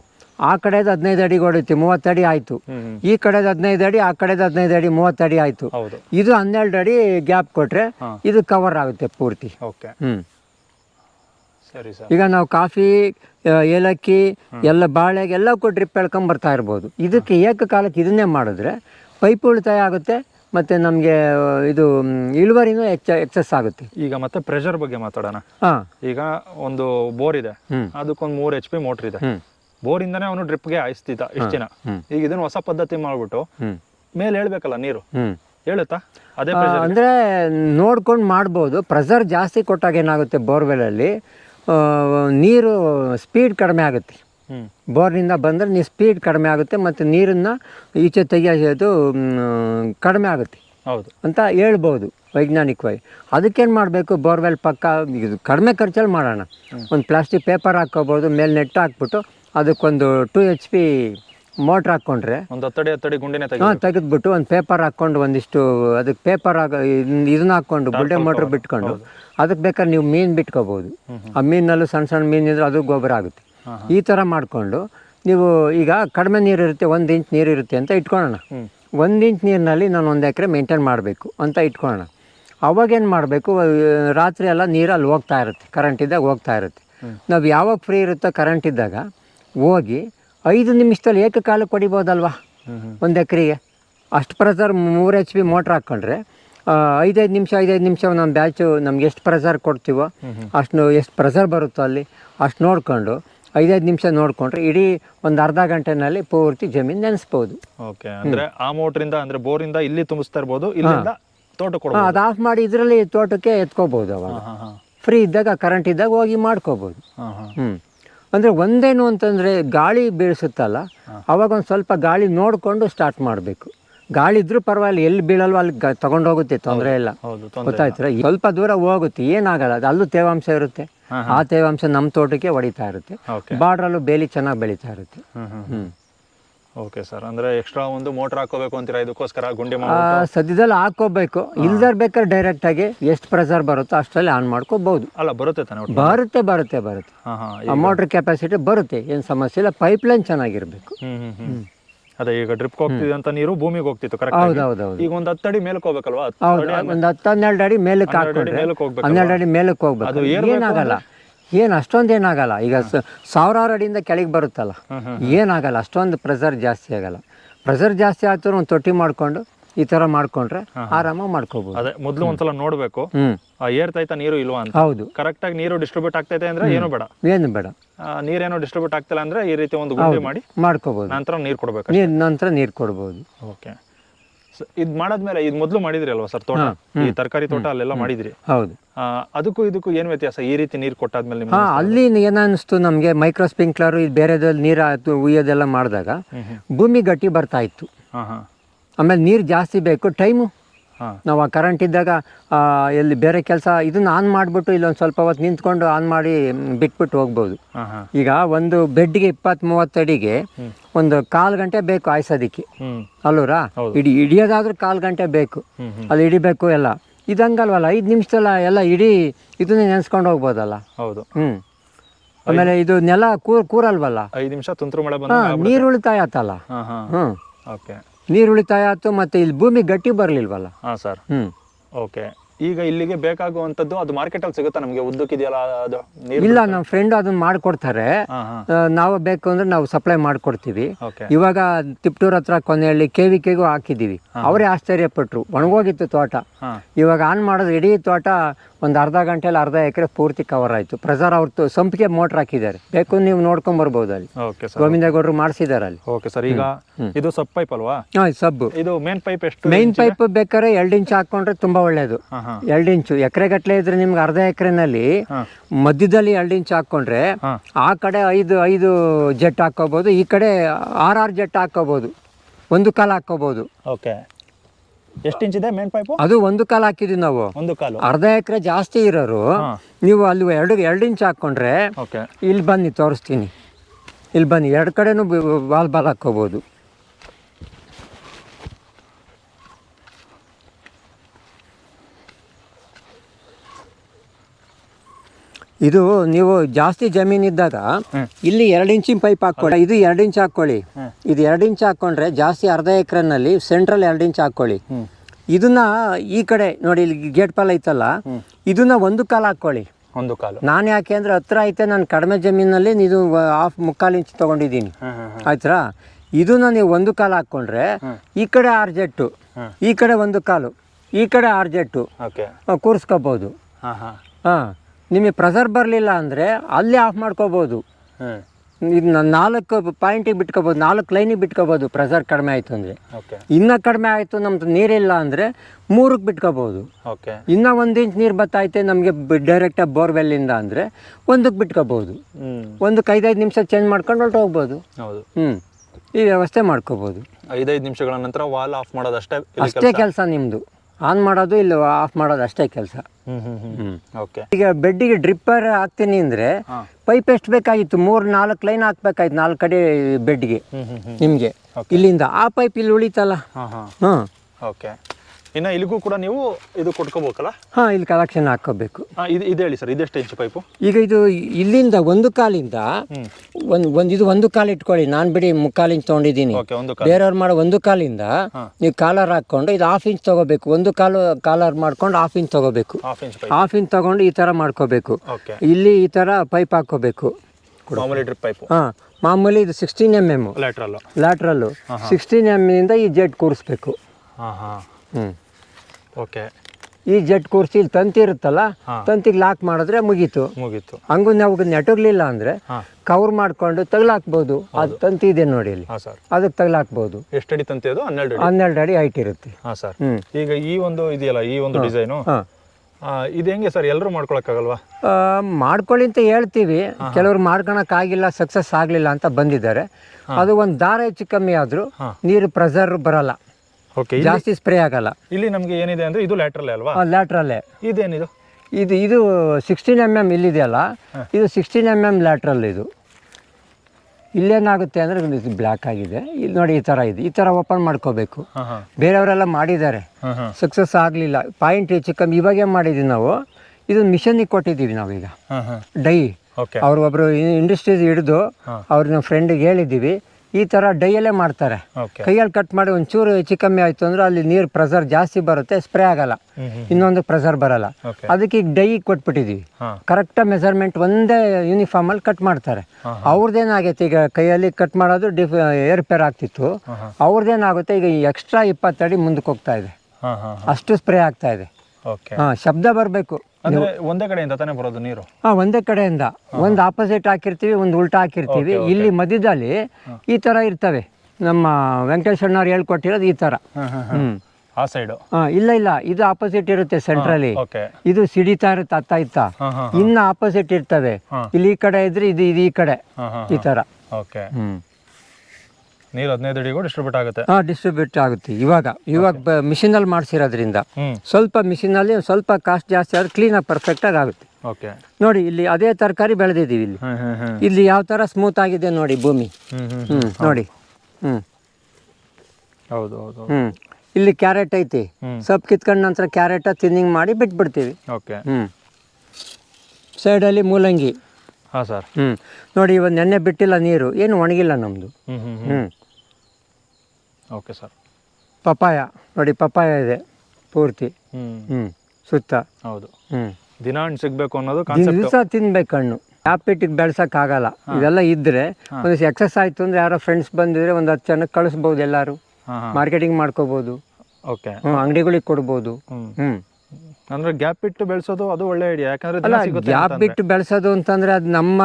S1: ಆ ಕಡೆದು ಹದಿನೈದು ಅಡಿ ಕೊಡುತ್ತೆ ಮೂವತ್ತು ಆಯಿತು.
S2: ಹ್ಮ್ ಹ್ಮ್.
S1: ಈ ಕಡೆದು ಹದಿನೈದು ಅಡಿ ಆ ಕಡೆದು ಹದಿನೈದು ಅಡಿ ಮೂವತ್ತಡಿ ಆಯಿತು.
S2: ಹೌದು.
S1: ಇದು ಹನ್ನೆರಡು ಅಡಿ ಗ್ಯಾಪ್ ಕೊಟ್ಟರೆ ಇದು ಕವರ್ ಆಗುತ್ತೆ ಪೂರ್ತಿ.
S2: ಓಕೆ.
S1: ಹ್ಞೂ
S2: ಸರಿ ಸರ್.
S1: ಈಗ ನಾವು ಕಾಫಿ ಏಲಕ್ಕಿ ಎಲ್ಲ ಬಾಳೆಗೆ ಎಲ್ಲಕ್ಕೂ ಡ್ರಿಪ್ ಎಳ್ಕೊಂಡ್ ಬರ್ತಾ ಇರ್ಬೋದು. ಇದಕ್ಕೆ ಏಕಕಾಲಕ್ಕೆ ಇದನ್ನೇ ಮಾಡಿದ್ರೆ ಪೈಪ್ ಉಳಿತಾಯ ಆಗುತ್ತೆ ಮತ್ತೆ ನಮಗೆ ಇದು ಇಳುವರಿನೂ ಹೆಚ್ಚ ಎಕ್ಸಸ್ ಆಗುತ್ತೆ.
S2: ಈಗ ಮತ್ತೆ ಪ್ರೆಷರ್ ಬಗ್ಗೆ ಮಾತಾಡೋಣ. ಈಗ ಒಂದು ಬೋರ್ ಇದೆ. ಅದಕ್ಕೊಂದು ಮೂರು ಎಚ್ ಪಿ ಮೋಟರ್ ಇದೆ. ಬೋರಿಂದಾನೇ ಅವನು ಡ್ರಿಪ್ಗೆ ಹಾಯಿಸ್ತಿದ್ದ ಇಷ್ಟು ದಿನ. ಈಗ ಇದನ್ನ ಹೊಸ ಪದ್ಧತಿ ಮಾಡ್ಬಿಟ್ಟು ಮೇಲೆ ಹೇಳ್ಬೇಕಲ್ಲ ನೀರು. ಹೇಳುತ್ತಾ? ಅದೇ
S1: ಅಂದ್ರೆ ನೋಡ್ಕೊಂಡು ಮಾಡ್ಬೋದು. ಪ್ರೆಸರ್ ಜಾಸ್ತಿ ಕೊಟ್ಟಾಗ ಏನಾಗುತ್ತೆ ಬೋರ್ವೆಲಲ್ಲಿ? ನೀರು ಸ್ಪೀಡ್ ಕಡಿಮೆ ಆಗುತ್ತೆ. ಬೋರ್ನಿಂದ ಬಂದರೆ ನೀರು ಸ್ಪೀಡ್ ಕಡಿಮೆ ಆಗುತ್ತೆ ಮತ್ತು ನೀರನ್ನು ಈಚೆ ತೆಗೆಯೋದು ಕಡಿಮೆ ಆಗುತ್ತೆ
S2: ಹೌದು.
S1: ಅಂತ ಹೇಳ್ಬೋದು ವೈಜ್ಞಾನಿಕವಾಗಿ. ಅದಕ್ಕೇನು ಮಾಡಬೇಕು? ಬೋರ್ವೆಲ್ ಪಕ್ಕ ಇದು ಕಡಿಮೆ ಖರ್ಚಲ್ಲಿ ಮಾಡೋಣ. ಒಂದು ಪ್ಲಾಸ್ಟಿಕ್ ಪೇಪರ್ ಹಾಕ್ಕೋಬೋದು ಮೇಲೆ ನೆಟ್ ಹಾಕ್ಬಿಟ್ಟು ಅದಕ್ಕೊಂದು ಟು ಎಚ್ ಪಿ ಮೋಟ್ರ್ ಹಾಕ್ಕೊಂಡ್ರೆ.
S2: ಒಂದು ಗುಂಡಿನ
S1: ಹಾಂ ತೆಗೆದ್ಬಿಟ್ಟು ಒಂದು ಪೇಪರ್ ಹಾಕ್ಕೊಂಡು ಒಂದಿಷ್ಟು ಅದಕ್ಕೆ ಪೇಪರ್ ಆಗ ಇದನ್ನ ಹಾಕ್ಕೊಂಡು ಗುಡ್ಡೆ ಮೋಟ್ರ್ ಬಿಟ್ಕೊಂಡು ಅದಕ್ಕೆ ಬೇಕಾದ್ರೆ ನೀವು ಮೀನು ಬಿಟ್ಕೋಬೋದು. ಆ ಮೀನಲ್ಲೂ ಸಣ್ಣ ಸಣ್ಣ ಮೀನು ಇದ್ರೆ ಅದು ಗೊಬ್ಬರ ಆಗುತ್ತೆ. ಈ ಥರ ಮಾಡಿಕೊಂಡು ನೀವು ಈಗ ಕಡಿಮೆ ನೀರು ಇರುತ್ತೆ ಒಂದು ಇಂಚ್ ನೀರು ಇರುತ್ತೆ ಅಂತ ಇಟ್ಕೊಳ್ಳೋಣ. ಒಂದು ಇಂಚ್ ನೀರಿನಲ್ಲಿ ನಾನು ಒಂದು ಎಕರೆ ಮೇಂಟೈನ್ ಮಾಡಬೇಕು ಅಂತ ಇಟ್ಕೊಳ್ಳೋಣ. ಅವಾಗೇನು ಮಾಡಬೇಕು ರಾತ್ರಿ ಎಲ್ಲ ನೀರಲ್ಲಿ ಹೋಗ್ತಾ ಇರುತ್ತೆ ಕರೆಂಟ್ ಇದ್ದಾಗ ಹೋಗ್ತಾ ಇರುತ್ತೆ. ನಾವು ಯಾವಾಗ ಫ್ರೀ ಇರುತ್ತೋ ಕರೆಂಟ್ ಇದ್ದಾಗ ಹೋಗಿ ಐದು ನಿಮಿಷದಲ್ಲಿ
S2: ಏಕಕಾಲ ಕೊಡಿಬೋದಲ್ವಾ?
S1: ಒಂದು ಎಕರೆಗೆ. ಅಷ್ಟು ಪ್ರೆಸರ್ ಮೂರು ಎಚ್ ಪಿ ಮೋಟ್ರ್ ಹಾಕ್ಕೊಂಡ್ರೆ ಐದೈದು ನಿಮಿಷ ಐದೈದು ನಿಮಿಷ ನಮ್ಮ ಬ್ಯಾಚು ನಮ್ಗೆ ಎಷ್ಟು ಪ್ರೆಸರ್ ಕೊಡ್ತೀವೋ ಅಷ್ಟು ಎಷ್ಟು ಪ್ರೆಸರ್ ಬರುತ್ತೋ ಅಲ್ಲಿ ಅಷ್ಟು ನೋಡಿಕೊಂಡು ಐದೈದು ನಿಮಿಷ ನೋಡಿಕೊಂಡ್ರೆ ಇಡೀ ಒಂದು ಅರ್ಧ ಗಂಟೆನಲ್ಲಿ ಪೂರ್ತಿ ಜಮೀನು ನೆನೆಸ್ಬೋದು.
S2: ಓಕೆ ಅಂದ್ರೆ ಆ ಮೋಟ್ರಿಂದ ಅಂದ್ರೆ ಬೋರಿಂದ ಇಲ್ಲಿ ತುಂಬಿಸ್ತಾ ಇರ್ಬೋದು ಇಲ್ಲಿಂದ ತೋಟ ಕೊಡ್ಬೋದು.
S1: ಅದು ಆಫ್ ಮಾಡಿ ಇದರಲ್ಲಿ ತೋಟಕ್ಕೆ ಎತ್ಕೋಬೋದು ಅವಾಗ. ಫ್ರೀ ಇದ್ದಾಗ ಕರೆಂಟ್ ಇದ್ದಾಗ ಹೋಗಿ ಮಾಡ್ಕೋಬೋದು. ಹ್ಞೂ ಅಂದರೆ ಒಂದೇನು ಅಂತಂದರೆ ಗಾಳಿ ಬೀಳಿಸುತ್ತಲ್ಲ ಅವಾಗ ಒಂದು ಸ್ವಲ್ಪ ಗಾಳಿ ನೋಡಿಕೊಂಡು ಸ್ಟಾರ್ಟ್ ಮಾಡಬೇಕು. ಗಾಳಿ ಇದ್ರೂ ಪರವಾಗಿಲ್ಲ ಎಲ್ಲಿ ಬೀಳಲ್ವ ಅಲ್ಲಿ ಗ ತಗೊಂಡೋಗುತ್ತೆ ತೊಂದರೆ ಇಲ್ಲ. ಗೊತ್ತಾಯ್ತರ? ಸ್ವಲ್ಪ ದೂರ ಹೋಗುತ್ತೆ ಏನಾಗಲ್ಲ ಅದು ಅಲ್ಲೂ ತೇವಾಂಶ ಇರುತ್ತೆ. ಆ ತೇವಾಂಶ ನಮ್ಮ ತೋಟಕ್ಕೆ ಹೊಡಿತಾ ಇರುತ್ತೆ. ಬಾರ್ಡ್ರಲ್ಲೂ ಬೇಲಿ ಚೆನ್ನಾಗಿ ಬೆಳೀತಾ ಇರುತ್ತೆ.
S2: ಓಕೆ ಸರ್ ಅಂದ್ರೆ ಎಕ್ಸ್ಟ್ರಾ ಒಂದು ಮೋಟರ್ ಹಾಕೋಬೇಕು ಅಂತೀರಾ? ಇದಕ್ಕೋಸ್ಕರ ಗುಂಡಿ
S1: ಆ, ಸದ್ಯದಲ್ಲಿ ಹಾಕೋಬೇಕು. ಇಲ್ದರ್ ಬೇಕಾದ್ರೆ ಡೈರೆಕ್ಟಾಗಿ ಎಷ್ಟು ಪ್ರೆಸರ್ ಬರುತ್ತೋ ಅಷ್ಟರಲ್ಲಿ ಆನ್ ಮಾಡ್ಕೋಬಹುದು.
S2: ಅಲ್ಲ ಬರುತ್ತೆ ತಾನೆ ಒಟ್ಟು?
S1: ಬರುತ್ತೆ ಬರುತ್ತೆ ಬರುತ್ತೆ.
S2: ಹಾ ಹಾ
S1: ಆ ಮೋಟ್ರ್ ಕೆಪಾಸಿಟಿ ಬರುತ್ತೆ ಏನು ಸಮಸ್ಯೆ ಇಲ್ಲ. ಪೈಪ್ ಲೈನ್
S2: ಹ್ಮ್ ಹ್ಮ್ ಹ್ಮ್. ಅದೇ ಈಗ ಡ್ರಿಪ್ ಹೋಗ್ತಿದಂತ ನೀರು ಭೂಮಿಗೆ ಹೋಗ್ತಿತ್ತು ಕರೆಕ್ಟ್
S1: ಹೌದು ಹೌದು ಹೌದು
S2: ಈಗ ಒಂದು ಹತ್ತಡಿ ಮೇಲಕ್ಕೆ ಹೋಗ್ಬೇಕಲ್ವಾ?
S1: ಹೌದು ಒಂದು ಹತ್ತು ಹನ್ನೆರಡು ಅಡಿ ಮೇಲಕ್ಕೆ
S2: ಹನ್ನೆರಡು ಅಡಿ
S1: ಹಾಕೊಂಡ್ರೆ
S2: ಮೇಲಕ್ಕೆ ಹೋಗ್ಬೇಕು
S1: ಹನ್ನೆರಡು ಅಡಿ ಮೇಲಕ್ಕೆ ಹೋಗ್ಬೇಕು. ಏನಾಗಲ್ಲ. ಏನು ಅಷ್ಟೊಂದು ಏನಾಗಲ್ಲ ಈಗ ಸಾವಿರಾರು ಅಡಿಯಿಂದ ಕೆಳಗೆ ಬರುತ್ತಲ್ಲ. ಏನಾಗಲ್ಲ ಅಷ್ಟೊಂದು ಪ್ರೆಸರ್ ಜಾಸ್ತಿ ಆಗಲ್ಲ. ಪ್ರೆಸರ್ ಜಾಸ್ತಿ ಆಗ್ತಾರೆ ಒಂದು ತೊಟ್ಟಿ ಮಾಡಿಕೊಂಡು ಈ ತರ ಮಾಡ್ಕೊಂಡ್ರೆ ಆರಾಮಾಗಿ ಮಾಡ್ಕೋಬೋದು.
S2: ಅದೇ ಮೊದಲು ಒಂದ್ಸಲ ನೋಡ್ಬೇಕು. ಏರ್ತೈತಾ ನೀರು ಇಲ್ವಾ ಅಂತ.
S1: ಹೌದು.
S2: ಕರೆಕ್ಟ್ ಆಗಿ ನೀರು ಡಿಸ್ಟ್ರಿಬ್ಯೂಟ್ ಆಗ್ತೈತೆ ಅಂದ್ರೆ ಏನು ಬೇಡ.
S1: ಏನು ಬೇಡ.
S2: ನೀರೇನೋ ಡಿಸ್ಟ್ರಿಬ್ಯೂಟ್ ಆಗ್ತಿಲ್ಲ ಅಂದ್ರೆ ಈ ರೀತಿ ಒಂದು ಗುಂಡಿ ಮಾಡಿ
S1: ಮಾಡ್ಕೋಬೋದು.
S2: ನಂತರ ನೀರು ಕೊಡ್ಬೇಕು
S1: ನೀರು ನಂತರ ನೀರು ಕೊಡ್ಬೋದು.
S2: ಓಕೆ. ಇದ್ ಮಾಡಾದ್ಮೇಲೆ ಇದು ಮೊದ್ಲು ಮಾಡಿದ್ರಿ ಅಲ್ವಾ ಸರ್ ತೋಟ? ಈ ತರಕಾರಿ ತೋಟ ಅಲ್ಲೆಲ್ಲ ಮಾಡಿದ್ರಿ?
S1: ಹೌದು.
S2: ಅದಕ್ಕೂ ಇದಕ್ಕೂ ಏನ್ ವ್ಯತ್ಯಾಸ? ಈ ರೀತಿ ನೀರು ಕೊಟ್ಟಾದ್ಮೇಲೆ
S1: ಹಾಂ ಅಲ್ಲಿ ಏನನ್ನಿಸ್ತು ನಮಗೆ ಮೈಕ್ರೋ ಸ್ಪ್ರಿಂಕ್ಲರ್ ಇದು ಬೇರೆದಲ್ಲಿ ನೀರು ಉಯ್ಯೋದೆಲ್ಲ ಮಾಡಿದಾಗ ಭೂಮಿ ಗಟ್ಟಿ ಬರ್ತಾ ಇತ್ತು. ಆಮೇಲೆ ನೀರು ಜಾಸ್ತಿ ಬೇಕು ಟೈಮು. ನಾವು ಆ ಕರೆಂಟ್ ಇದ್ದಾಗ ಎಲ್ಲಿ ಬೇರೆ ಕೆಲಸ ಇದನ್ನ ಆನ್ ಮಾಡಿಬಿಟ್ಟು ಇಲ್ಲೊಂದು ಸ್ವಲ್ಪ ಹೊತ್ತು ನಿಂತ್ಕೊಂಡು ಆನ್ ಮಾಡಿ ಬಿಟ್ಬಿಟ್ಟು ಹೋಗ್ಬೋದು. ಈಗ ಒಂದು ಬೆಡ್ಗೆ ಇಪ್ಪತ್ತು ಮೂವತ್ತು ಅಡಿಗೆ ಒಂದು ಕಾಲು ಗಂಟೆ ಬೇಕು ಆಯ್ಸೋದಕ್ಕೆ. ಅಲ್ಲೂರ. ಇಡಿ ಹಿಡಿಯೋದಾದ್ರೂ ಕಾಲು ಗಂಟೆ ಬೇಕು. ಅಲ್ಲಿ ಹಿಡಿಬೇಕು ಎಲ್ಲ. ಇದಂಗಲ್ವಲ್ಲ ಐದು ನಿಮಿಷದಲ್ಲ ಎಲ್ಲ ಇಡೀ ಇದನ್ನೇ ನೆನೆಸ್ಕೊಂಡು ಹೋಗ್ಬೋದಲ್ಲ?
S2: ಹೌದು.
S1: ಹ್ಞೂ ಆಮೇಲೆ ಇದು ನೆಲ ಕೂರ್ ಕೂರಲ್ವಲ್ಲ?
S2: ಐದು ನಿಮಿಷ ತುಂತುರು ಮಳೆ
S1: ನೀರು ಉಳಿತಾಯ ಆತಲ್ಲ? ಹ್ಞೂ
S2: ಓಕೆ.
S1: ನೀರು ಉಳಿತಾಯ ಆಯ್ತು ಮತ್ತೆ ಇಲ್ಲಿ ಭೂಮಿ ಗಟ್ಟಿ ಬರಲಿಲ್ವಲ್ಲ?
S2: ಹಾಂ ಸರ್.
S1: ಹ್ಮ್.
S2: ಓಕೆ. ಈಗ ಇಲ್ಲಿಗೆ ಬೇಕಾಗುವಂಥದ್ದು ಅದು ಮಾರ್ಕೆಟಲ್ಲಿ ಸಿಗುತ್ತಾ ನಮಗೆ? ಉದ್ದಕ್ಕಿದೆಯಲ್ಲ ಅದು ನೀರು
S1: ಇಲ್ಲ ನಮ್ಮ ಫ್ರೆಂಡ್ ಅದನ್ನ ಮಾಡ್ಕೊಡ್ತಾರೆ.
S2: ಹಾಂ ಹಾಂ.
S1: ಆ, ನಾವು ಬೇಕು ಅಂದ್ರೆ ನಾವು ಸಪ್ಲೈ ಮಾಡ್ಕೊಡ್ತೀವಿ.
S2: ಓಕೆ.
S1: ಇವಾಗ ತಿಪ್ಟೂರ್ ಹತ್ರ ಕೊನೆಯಲ್ಲಿ ಕೆ ವಿ ಕೆಗೂ ಹಾಕಿದ್ದೀವಿ ಅವರೇ ಆಶ್ಚರ್ಯಪಟ್ಟರು ಒಣಗೋಗಿತ್ತು ತೋಟ.
S2: ಹಾಂ.
S1: ಇವಾಗ ಆನ್ ಮಾಡೋದು ಇಡೀ ತೋಟ ಒಂದು ಅರ್ಧ ಗಂಟೆಲಿ ಅರ್ಧ ಎಕರೆ ಪೂರ್ತಿ ಕವರ್ ಆಯಿತು. ಪ್ರಸಾರ ಅವ್ರದ್ದು ಸಂಪಿಗೆ ಮೋಟರ್ ಹಾಕಿದ್ದಾರೆ. ಬೇಕು ನೀವು ನೋಡ್ಕೊಂಡ್ ಬರ್ಬೋದು ಅಲ್ಲಿ.
S2: ಓಕೆ ಸರ್
S1: ಗೋವಿಂದಗೌಡರು ಮಾಡಿಸಿದ್ದಾರೆ ಅಲ್ಲಿ.
S2: ಓಕೆ ಸರ್ ಈಗ ಇದು ಸಬ್ ಪೈಪ್ ಅಲ್ವಾ?
S1: ಹಾಂ ಸಬ್ಬು
S2: ಇದು ಮೇನ್ ಪೈಪ್ ಎಷ್ಟು
S1: ಮೈನ್ ಪೈಪ್ ಬೇಕಾದ್ರೆ ಎರಡು ಇಂಚ್ ಹಾಕೊಂಡ್ರೆ ತುಂಬಾ ಒಳ್ಳೇದು. ಎರಡು ಇಂಚು. ಎಕರೆ ಗಟ್ಟಲೆ ಇದ್ರೆ ನಿಮ್ಗೆ ಅರ್ಧ ಎಕರೆನಲ್ಲಿ ಮಧ್ಯದಲ್ಲಿ ಎರಡು ಇಂಚ್
S2: ಹಾಕೊಂಡ್ರೆ
S1: ಆ ಕಡೆ ಐದು ಐದು ಜೆಟ್ ಹಾಕೋಬಹುದು ಈ ಕಡೆ ಆರ್ ಆರ್ ಜೆಟ್ ಹಾಕೋಬಹುದು ಒಂದು ಕಾಲ ಹಾಕೋಬಹುದು
S2: ಓಕೆ ಎಷ್ಟು ಇಂಚ್ ಇದೆ ಮೇನ್ ಪೈಪ್?
S1: ಅದು ಒಂದು ಕಾಲು ಹಾಕಿದ್ವಿ ನಾವು.
S2: ಒಂದು ಕಾಲು.
S1: ಅರ್ಧ ಎಕರೆ ಜಾಸ್ತಿ ಇರೋರು ನೀವು ಅಲ್ಲಿ ಎರಡು ಎರಡು ಇಂಚ್
S2: ಹಾಕೊಂಡ್ರೆ
S1: ಇಲ್ಲಿ ಬನ್ನಿ ತೋರಿಸ್ತೀನಿ. ಇಲ್ಲಿ ಬನ್ನಿ ಎರಡು ಕಡೆನೂ ಬಾಲ್ ಬಾಲ್ ಹಾಕ್ಕೋಬೋದು. ಇದು ನೀವು ಜಾಸ್ತಿ ಜಮೀನ್
S2: ಇದ್ದಾಗ
S1: ಇಲ್ಲಿ ಎರಡು ಇಂಚಿನ ಪೈಪ್ ಹಾಕೊಳ್ಳಿ ಇದು ಎರಡು ಇಂಚ್
S2: ಹಾಕೊಳ್ಳಿ
S1: ಇದು ಎರಡು ಇಂಚ್ ಹಾಕೊಂಡ್ರೆ ಜಾಸ್ತಿ ಅರ್ಧ ಎಕರೆನಲ್ಲಿ ಸೆಂಟ್ರಲ್ ಎರಡು ಇಂಚ್
S2: ಹಾಕೊಳ್ಳಿ
S1: ಇದನ್ನ ಈ ಕಡೆ ನೋಡಿ ಇಲ್ಲಿ ಗೇಟ್ ಪಾಲ್ ಐತಲ್ಲ? ಇದನ್ನ ಒಂದು ಕಾಲು ಹಾಕೊಳ್ಳಿ
S2: ಒಂದು ಕಾಲು.
S1: ನಾನು ಯಾಕೆ ಅಂದ್ರೆ ಹತ್ರ ಐತೆ ನಾನು ಕಡಿಮೆ ಜಮೀನಲ್ಲಿ ಇದು ಹಾಫ್ ಮುಕ್ಕಾಲು ಇಂಚ್ ತಗೊಂಡಿದ್ದೀನಿ. ಆಯ್ತಾ ಇದನ್ನ ನೀವು ಒಂದು ಕಾಲು ಹಾಕೊಂಡ್ರೆ ಈ ಕಡೆ ಆರು ಜೆಟ್ಟು ಈ ಕಡೆ ಒಂದು ಕಾಲು ಈ ಕಡೆ ಆರು ಜೆಟ್ಟು
S2: ಹಾಂ. ಹಾಂ.
S1: ನಿಮಗೆ ಪ್ರೆಸರ್ ಬರಲಿಲ್ಲ ಅಂದರೆ ಅಲ್ಲಿ ಆಫ್ ಮಾಡ್ಕೋಬೋದು. ಇದು ನಾಲ್ಕು ಪಾಯಿಂಟಿಗೆ ಬಿಟ್ಕೋಬೋದು ನಾಲ್ಕು ಲೈನಿಗೆ ಬಿಟ್ಕೋಬೋದು ಪ್ರೆಸರ್ ಕಡಿಮೆ ಆಯಿತು ಅಂದರೆ. ಇನ್ನೂ ಕಡಿಮೆ ಆಯಿತು ನಮ್ದು ನೀರಿಲ್ಲ ಅಂದರೆ ಮೂರಕ್ಕೆ ಬಿಟ್ಕೋಬೋದು.
S2: ಓಕೆ
S1: ಇನ್ನೂ ಒಂದು ಇಂಚ್ ನೀರು ಬತ್ತೈತೆ ನಮಗೆ ಡೈರೆಕ್ಟಾಗಿ ಬೋರ್ವೆಲ್ಲಿಂದ ಅಂದರೆ ಒಂದಕ್ಕೆ ಬಿಟ್ಕೋಬೋದು. ಒಂದಕ್ಕೆ ಐದೈದು ನಿಮಿಷ ಚೇಂಜ್ ಮಾಡ್ಕೊಂಡು ಹೊರಟೋಗ್ಬೋದು
S2: ಹೌದು.
S1: ಹ್ಞೂ ಈ ವ್ಯವಸ್ಥೆ ಮಾಡ್ಕೋಬೋದು.
S2: ಐದೈದು ನಿಮಿಷಗಳ ನಂತರ ವಾಲ್ ಆಫ್ ಮಾಡೋದು ಅಷ್ಟೇ
S1: ಅಷ್ಟೇ ಕೆಲಸ? ನಿಮ್ಮದು ಆನ್ ಮಾಡೋದು ಇಲ್ಲ ಆಫ್ ಮಾಡೋದು ಅಷ್ಟೇ ಕೆಲಸ.
S2: ಓಕೆ
S1: ಈಗ ಬೆಡ್ಡಿಗೆ ಡ್ರಿಪ್ಪರ್ ಹಾಕ್ತೀನಿ ಅಂದರೆ ಪೈಪ್ ಎಷ್ಟು ಬೇಕಾಗಿತ್ತು? ಮೂರು ನಾಲ್ಕು ಲೈನ್ ಹಾಕ್ಬೇಕಾಯ್ತು ನಾಲ್ಕು ಕಡೆ ಬೆಡ್ಗೆ ನಿಮ್ಗೆ. ಇಲ್ಲಿಂದ ಆ ಪೈಪ್ ಇಲ್ಲಿ ಉಳಿತಲ್ಲ?
S2: ಹ್ಮ್ ಹಾಂ. ಓಕೆ ಇನ್ನು ಇಲ್ಲಿಗೂ ಕೂಡ ನೀವು ಇದು ಕೊಟ್ಕೋಬೇಕಲ್ಲ?
S1: ಹಾಂ ಇಲ್ಲಿ ಕಲೆಕ್ಷನ್
S2: ಹಾಕೋಬೇಕು ಇದು ಇದು ಹೇಳಿ ಸರ್ ಇದೆಷ್ಟು ಇಂಚ್ ಪೈಪು
S1: ಈಗ ಇದು ಇಲ್ಲಿಂದ ಒಂದು ಕಾಲಿಂದ ಒಂದು ಒಂದು ಇದು ಒಂದು ಕಾಲು ಇಟ್ಕೊಳ್ಳಿ. ನಾನು ಬಿಡಿ ಮುಕ್ಕಾಲು ಇಂಚ್ ತೊಗೊಂಡಿದ್ದೀನಿ ಬೇರೆಯವ್ರು ಮಾಡೋ ಒಂದು ಕಾಲಿಂದ. ನೀವು ಕಾಲರ್ ಹಾಕ್ಕೊಂಡು ಇದು ಹಾಫ್ ಇಂಚ್ ತೊಗೋಬೇಕು. ಒಂದು ಕಾಲು ಕಾಲರ್ ಮಾಡ್ಕೊಂಡು ಹಾಫ್ ಇಂಚ್ ತೊಗೋಬೇಕು.
S2: ಹಾಫ್ ಇಂಚ್
S1: ತೊಗೊಂಡು ಈ ಥರ ಮಾಡ್ಕೋಬೇಕು. ಇಲ್ಲಿ ಈ ಥರ ಪೈಪ್
S2: ಹಾಕೋಬೇಕು
S1: ಹಾಂ ಮಾಮೂಲಿ ಇದು sixteen M M
S2: lateral
S1: lateral sixteen M ಇಂದ ಈ ಜೆಟ್ ಕೂರಿಸ್ಬೇಕು
S2: ಹಾಂ ಹಾಂ
S1: ಹ್ಞೂ
S2: ಓಕೆ.
S1: ಈ ಜೆಟ್ ಕೂರಿಸಿ ಇಲ್ಲಿ ತಂತಿ ಇರುತ್ತಲ್ಲ ತಂತಿಗೆ ಲಾಕ್ ಮಾಡಿದ್ರೆ ಮುಗೀತು.
S2: ಮುಗೀತು.
S1: ಹಂಗು ನಾವು ನೆಟರ್ಲಿಲ್ಲ ಅಂದ್ರೆ ಕವರ್ ಮಾಡ್ಕೊಂಡು ತಗಲಾಕ್ಬೋದು. ಅದು ತಂತಿ ಇದೆ ನೋಡಿ ಇಲ್ಲಿ. ಅದಕ್ಕೆ ತಗಲಾಕ್ಬೋದು.
S2: ಎಷ್ಟು ಅಡಿ ತಂತಿ ಅದು? ಹನ್ನೆರಡು ಅಡಿ.
S1: ಹನ್ನೆರಡು ಅಡಿ ಹೈಟ್ ಇರುತ್ತೆ.
S2: ಹಾಂ ಸರ್. ಈಗ ಈ ಒಂದು ಇದೆಯಲ್ಲ ಈ ಒಂದು ಡಿಸೈನು ಇದು ಹೆಂಗೆ ಸರ್? ಎಲ್ಲರೂ ಮಾಡ್ಕೊಳಕ್ಕಾಗಲ್ವಾ?
S1: ಮಾಡ್ಕೊಳ್ಳಿ ಅಂತ ಹೇಳ್ತೀವಿ. ಕೆಲವ್ರು ಮಾಡ್ಕೊಳಕ್ಕಾಗಿಲ್ಲ ಸಕ್ಸಸ್ ಆಗಲಿಲ್ಲ ಅಂತ ಬಂದಿದ್ದಾರೆ. ಅದು ಒಂದು ದಾರ ಹೆಚ್ಚು ಕಮ್ಮಿ ಆದರೂ ನೀರು ಪ್ರೆಸರ್ ಬರಲ್ಲ.
S2: ಓಕೆ
S1: ಜಾಸ್ತಿ ಸ್ಪ್ರೇ ಆಗಲ್ಲ.
S2: ಇಲ್ಲಿ ನಮಗೆ ಏನಿದೆ ಅಂದರೆ ಇದು ಲ್ಯಾಟ್ರಲ್ಲೇ ಅಲ್ವಾ?
S1: ಲ್ಯಾಟ್ರಲ್ಲೇ
S2: ಇದೇನಿದು?
S1: ಇದು ಇದು ಸಿಕ್ಸ್ಟೀನ್ ಎಂ ಎಂ ಇಲ್ಲಿದೆಯಲ್ಲ? ಇದು ಸಿಕ್ಸ್ಟೀನ್ ಎಂ ಎಂ ಲ್ಯಾಟ್ರಲ್ ಇದು. ಇಲ್ಲೇನಾಗುತ್ತೆ ಅಂದರೆ ಇದು ಬ್ಲ್ಯಾಕ್ ಆಗಿದೆ. ಇಲ್ಲಿ ನೋಡಿ ಈ ಥರ ಇದೆ. ಈ ಥರ ಓಪನ್ ಮಾಡ್ಕೋಬೇಕು. ಬೇರೆಯವರೆಲ್ಲ ಮಾಡಿದ್ದಾರೆ. ಸಕ್ಸಸ್ ಆಗಲಿಲ್ಲ. ಪಾಯಿಂಟ್ ಹೆಚ್ಚು ಕಮ್ಮಿ. ಇವಾಗೇ ಮಾಡಿದ್ದೀವಿ ನಾವು. ಇದು ಮಿಷನಿಗೆ ಕೊಟ್ಟಿದ್ದೀವಿ ನಾವೀಗ ಡೈ ಅವ್ರು ಒಬ್ಬರು ಇಂಡಸ್ಟ್ರೀಸ್ ಹಿಡಿದು. ಅವ್ರ ನಮ್ಮ ಫ್ರೆಂಡಿಗೆ ಹೇಳಿದ್ದೀವಿ. ಈ ಥರ ಡೈಯಲ್ಲೇ ಮಾಡ್ತಾರೆ. ಕೈಯಲ್ಲಿ ಕಟ್ ಮಾಡಿ ಒಂಚೂರು ಹೆಚ್ಚು ಕಮ್ಮಿ ಆಯಿತು ಅಂದರೆ ಅಲ್ಲಿ ನೀರು ಪ್ರೆಸರ್ ಜಾಸ್ತಿ ಬರುತ್ತೆ ಸ್ಪ್ರೇ ಆಗಲ್ಲ. ಇನ್ನೊಂದು ಪ್ರೆಸರ್ ಬರಲ್ಲ. ಅದಕ್ಕೆ ಈಗ ಡೈ ಕೊಟ್ಬಿಟ್ಟಿದ್ದೀವಿ
S2: ಹಾಂ.
S1: ಕರೆಕ್ಟಾಗಿ ಮೆಸರ್ಮೆಂಟ್ ಒಂದೇ ಯೂನಿಫಾರ್ಮಲ್ಲಿ ಕಟ್ ಮಾಡ್ತಾರೆ. ಅವ್ರದ್ದೇನಾಗೈತೆ ಈಗ ಕೈಯಲ್ಲಿ ಕಟ್ ಮಾಡೋದು ಡಿಫ್ ಏರ್ಪೇರ್ ಆಗ್ತಿತ್ತು. ಅವ್ರದ್ದೇನಾಗುತ್ತೆ ಈಗ ಎಕ್ಸ್ಟ್ರಾ ಇಪ್ಪತ್ತಡಿ ಮುಂದಕ್ಕೆ ಹೋಗ್ತಾ ಇದೆ. ಅಷ್ಟು ಸ್ಪ್ರೇ ಆಗ್ತಾ ಇದೆ. ಹಾಂ ಶಬ್ದ ಬರಬೇಕು.
S2: ಅಂದರೆ ಒಂದೇ ಕಡೆಯಿಂದ ತಾನೇ ಬರೋದು ನೀರು?
S1: ಹಾ ಒಂದೇ ಕಡೆಯಿಂದ. ಒಂದು ಆಪೋಸಿಟ್ ಹಾಕಿರ್ತೀವಿ ಒಂದು ಉಲ್ಟಾ ಹಾಕಿರ್ತೀವಿ. ಇಲ್ಲಿ ಮಧ್ಯದಲ್ಲಿ ಈ ತರ ಇರ್ತವೆ. ನಮ್ಮ ವೆಂಕಟೇಶ್ ಅಣ್ಣವ್ರು ಹೇಳ್ಕೊಟ್ಟಿರೋದು ಈ
S2: ತರ.
S1: ಹ್ಮ್.
S2: ಆ ಸೈಡ್
S1: ಇಲ್ಲ ಇಲ್ಲ. ಇದು ಆಪೋಸಿಟ್ ಇರುತ್ತೆ ಸೆಂಟ್ರಲ್ಲಿ ಇದು ಸಿಡಿತಾ ಇರುತ್ತೆ ಅತ್ತ ಇತ್ತ. ಇನ್ನು ಆಪೋಸಿಟ್ ಇರ್ತವೆ. ಇಲ್ಲಿ ಈ ಕಡೆ ಇದ್ರೆ ಇದು ಇದು ಈ ಕಡೆ. ಈ ತರ.
S2: ಓಕೆ ನೀರು ಹದಿನೈದು ಅಡಿಗೂ ಡಿಸ್ಟ್ರಿಬ್ಯೂಟ್ ಆಗುತ್ತೆ.
S1: ಹಾಂ ಡಿಸ್ಟ್ರಿಬ್ಯೂಟ್ ಆಗುತ್ತೆ. ಇವಾಗ ಇವಾಗ ಮಿಷಿನಲ್ಲಿ ಮಾಡಿಸಿರೋದ್ರಿಂದ ಸ್ವಲ್ಪ ಮಿಷಿನಲ್ಲಿ ಸ್ವಲ್ಪ ಕಾಸ್ಟ್ ಜಾಸ್ತಿ ಆದ್ರೆ ಕ್ಲೀನಾಗಿ ಪರ್ಫೆಕ್ಟಾಗಿ ಆಗುತ್ತೆ.
S2: ಓಕೆ
S1: ನೋಡಿ ಇಲ್ಲಿ ಅದೇ ತರಕಾರಿ ಬೆಳೆದಿದ್ದೀವಿ ಇಲ್ಲಿ. ಇಲ್ಲಿ ಯಾವ ಥರ ಸ್ಮೂತ್ ಆಗಿದೆ ನೋಡಿ ಭೂಮಿ. ಹ್ಞೂ ನೋಡಿ. ಹ್ಞೂ
S2: ಹೌದು ಹೌದು
S1: ಹ್ಞೂ ಇಲ್ಲಿ ಕ್ಯಾರೆಟ್ ಐತಿ.
S2: ಸಬ್
S1: ಸೊಪ್ಪು ಕಿತ್ಕೊಂಡ ನಂತರ ಕ್ಯಾರೆಟ ತಿನ್ನಿಂಗ್ ಮಾಡಿ ಬಿಟ್ಬಿಡ್ತೀವಿ.
S2: ಓಕೆ
S1: ಹ್ಞೂ ಸೈಡಲ್ಲಿ ಮೂಲಂಗಿ.
S2: ಹಾಂ ಸರ್
S1: ಹ್ಞೂ ನೋಡಿ ಇವತ್ತು ನೆನ್ನೆ ಬಿಟ್ಟಿಲ್ಲ ನೀರು. ಏನು ಒಣಗಿಲ್ಲ ನಮ್ಮದು ಹ್ಞೂ
S2: ಓಕೆ ಸರ್
S1: ಪಪಾಯ ನೋಡಿ ಪಪಾಯ ಇದೆ ಪೂರ್ತಿ.
S2: ಹ್ಮ್.
S1: ಹ್ಞೂ ಸುತ್ತ.
S2: ಹೌದು.
S1: ಹ್ಞೂ
S2: ದಿನ ಹಣ್ಣು ಸಿಗ್ಬೇಕು ಅನ್ನೋದು ಕಾನ್ಸೆಪ್ಟ್
S1: ದಿವಸ ತಿನ್ಬೇಕು ಹಣ್ಣು ಯಾಪಿಟ್ಟಿಗೆ ಬೆಳ್ಸೋಕ್ಕಾಗಲ್ಲ ಇದೆಲ್ಲ ಇದ್ದರೆ ಒಂದು ಎಕ್ಸಸ್ ಆಯಿತು ಅಂದರೆ ಯಾರೋ ಫ್ರೆಂಡ್ಸ್ ಬಂದಿದ್ರೆ ಒಂದು ಹತ್ತು ಜನಕ್ಕೆ ಕಳಿಸ್ಬೋದು ಎಲ್ಲರೂ.
S2: ಹಾಂ ಹಾಂ.
S1: ಮಾರ್ಕೆಟಿಂಗ್ ಮಾಡ್ಕೋಬೋದು.
S2: ಓಕೆ
S1: ಹ್ಞೂ ಅಂಗಡಿಗಳಿಗೆ ಕೊಡ್ಬೋದು.
S2: ಹ್ಮ್.
S1: ಹ್ಞೂ
S2: ಅಂದ್ರೆ ಗ್ಯಾಪ್ ಇಟ್ಟು ಬೆಳೆಸೋದು ಅದು ಒಳ್ಳೆ ಐಡಿಯಾ ಯಾಕಂದ್ರೆ
S1: ಅಲ್ಲ
S2: ದಿನ ಸಿಗುತ್ತೆ
S1: ಗ್ಯಾಪ್ ಬಿಟ್ಟು ಬೆಳೆಸೋದು ಅಂತಂದ್ರೆ ಅದು ನಮ್ಮ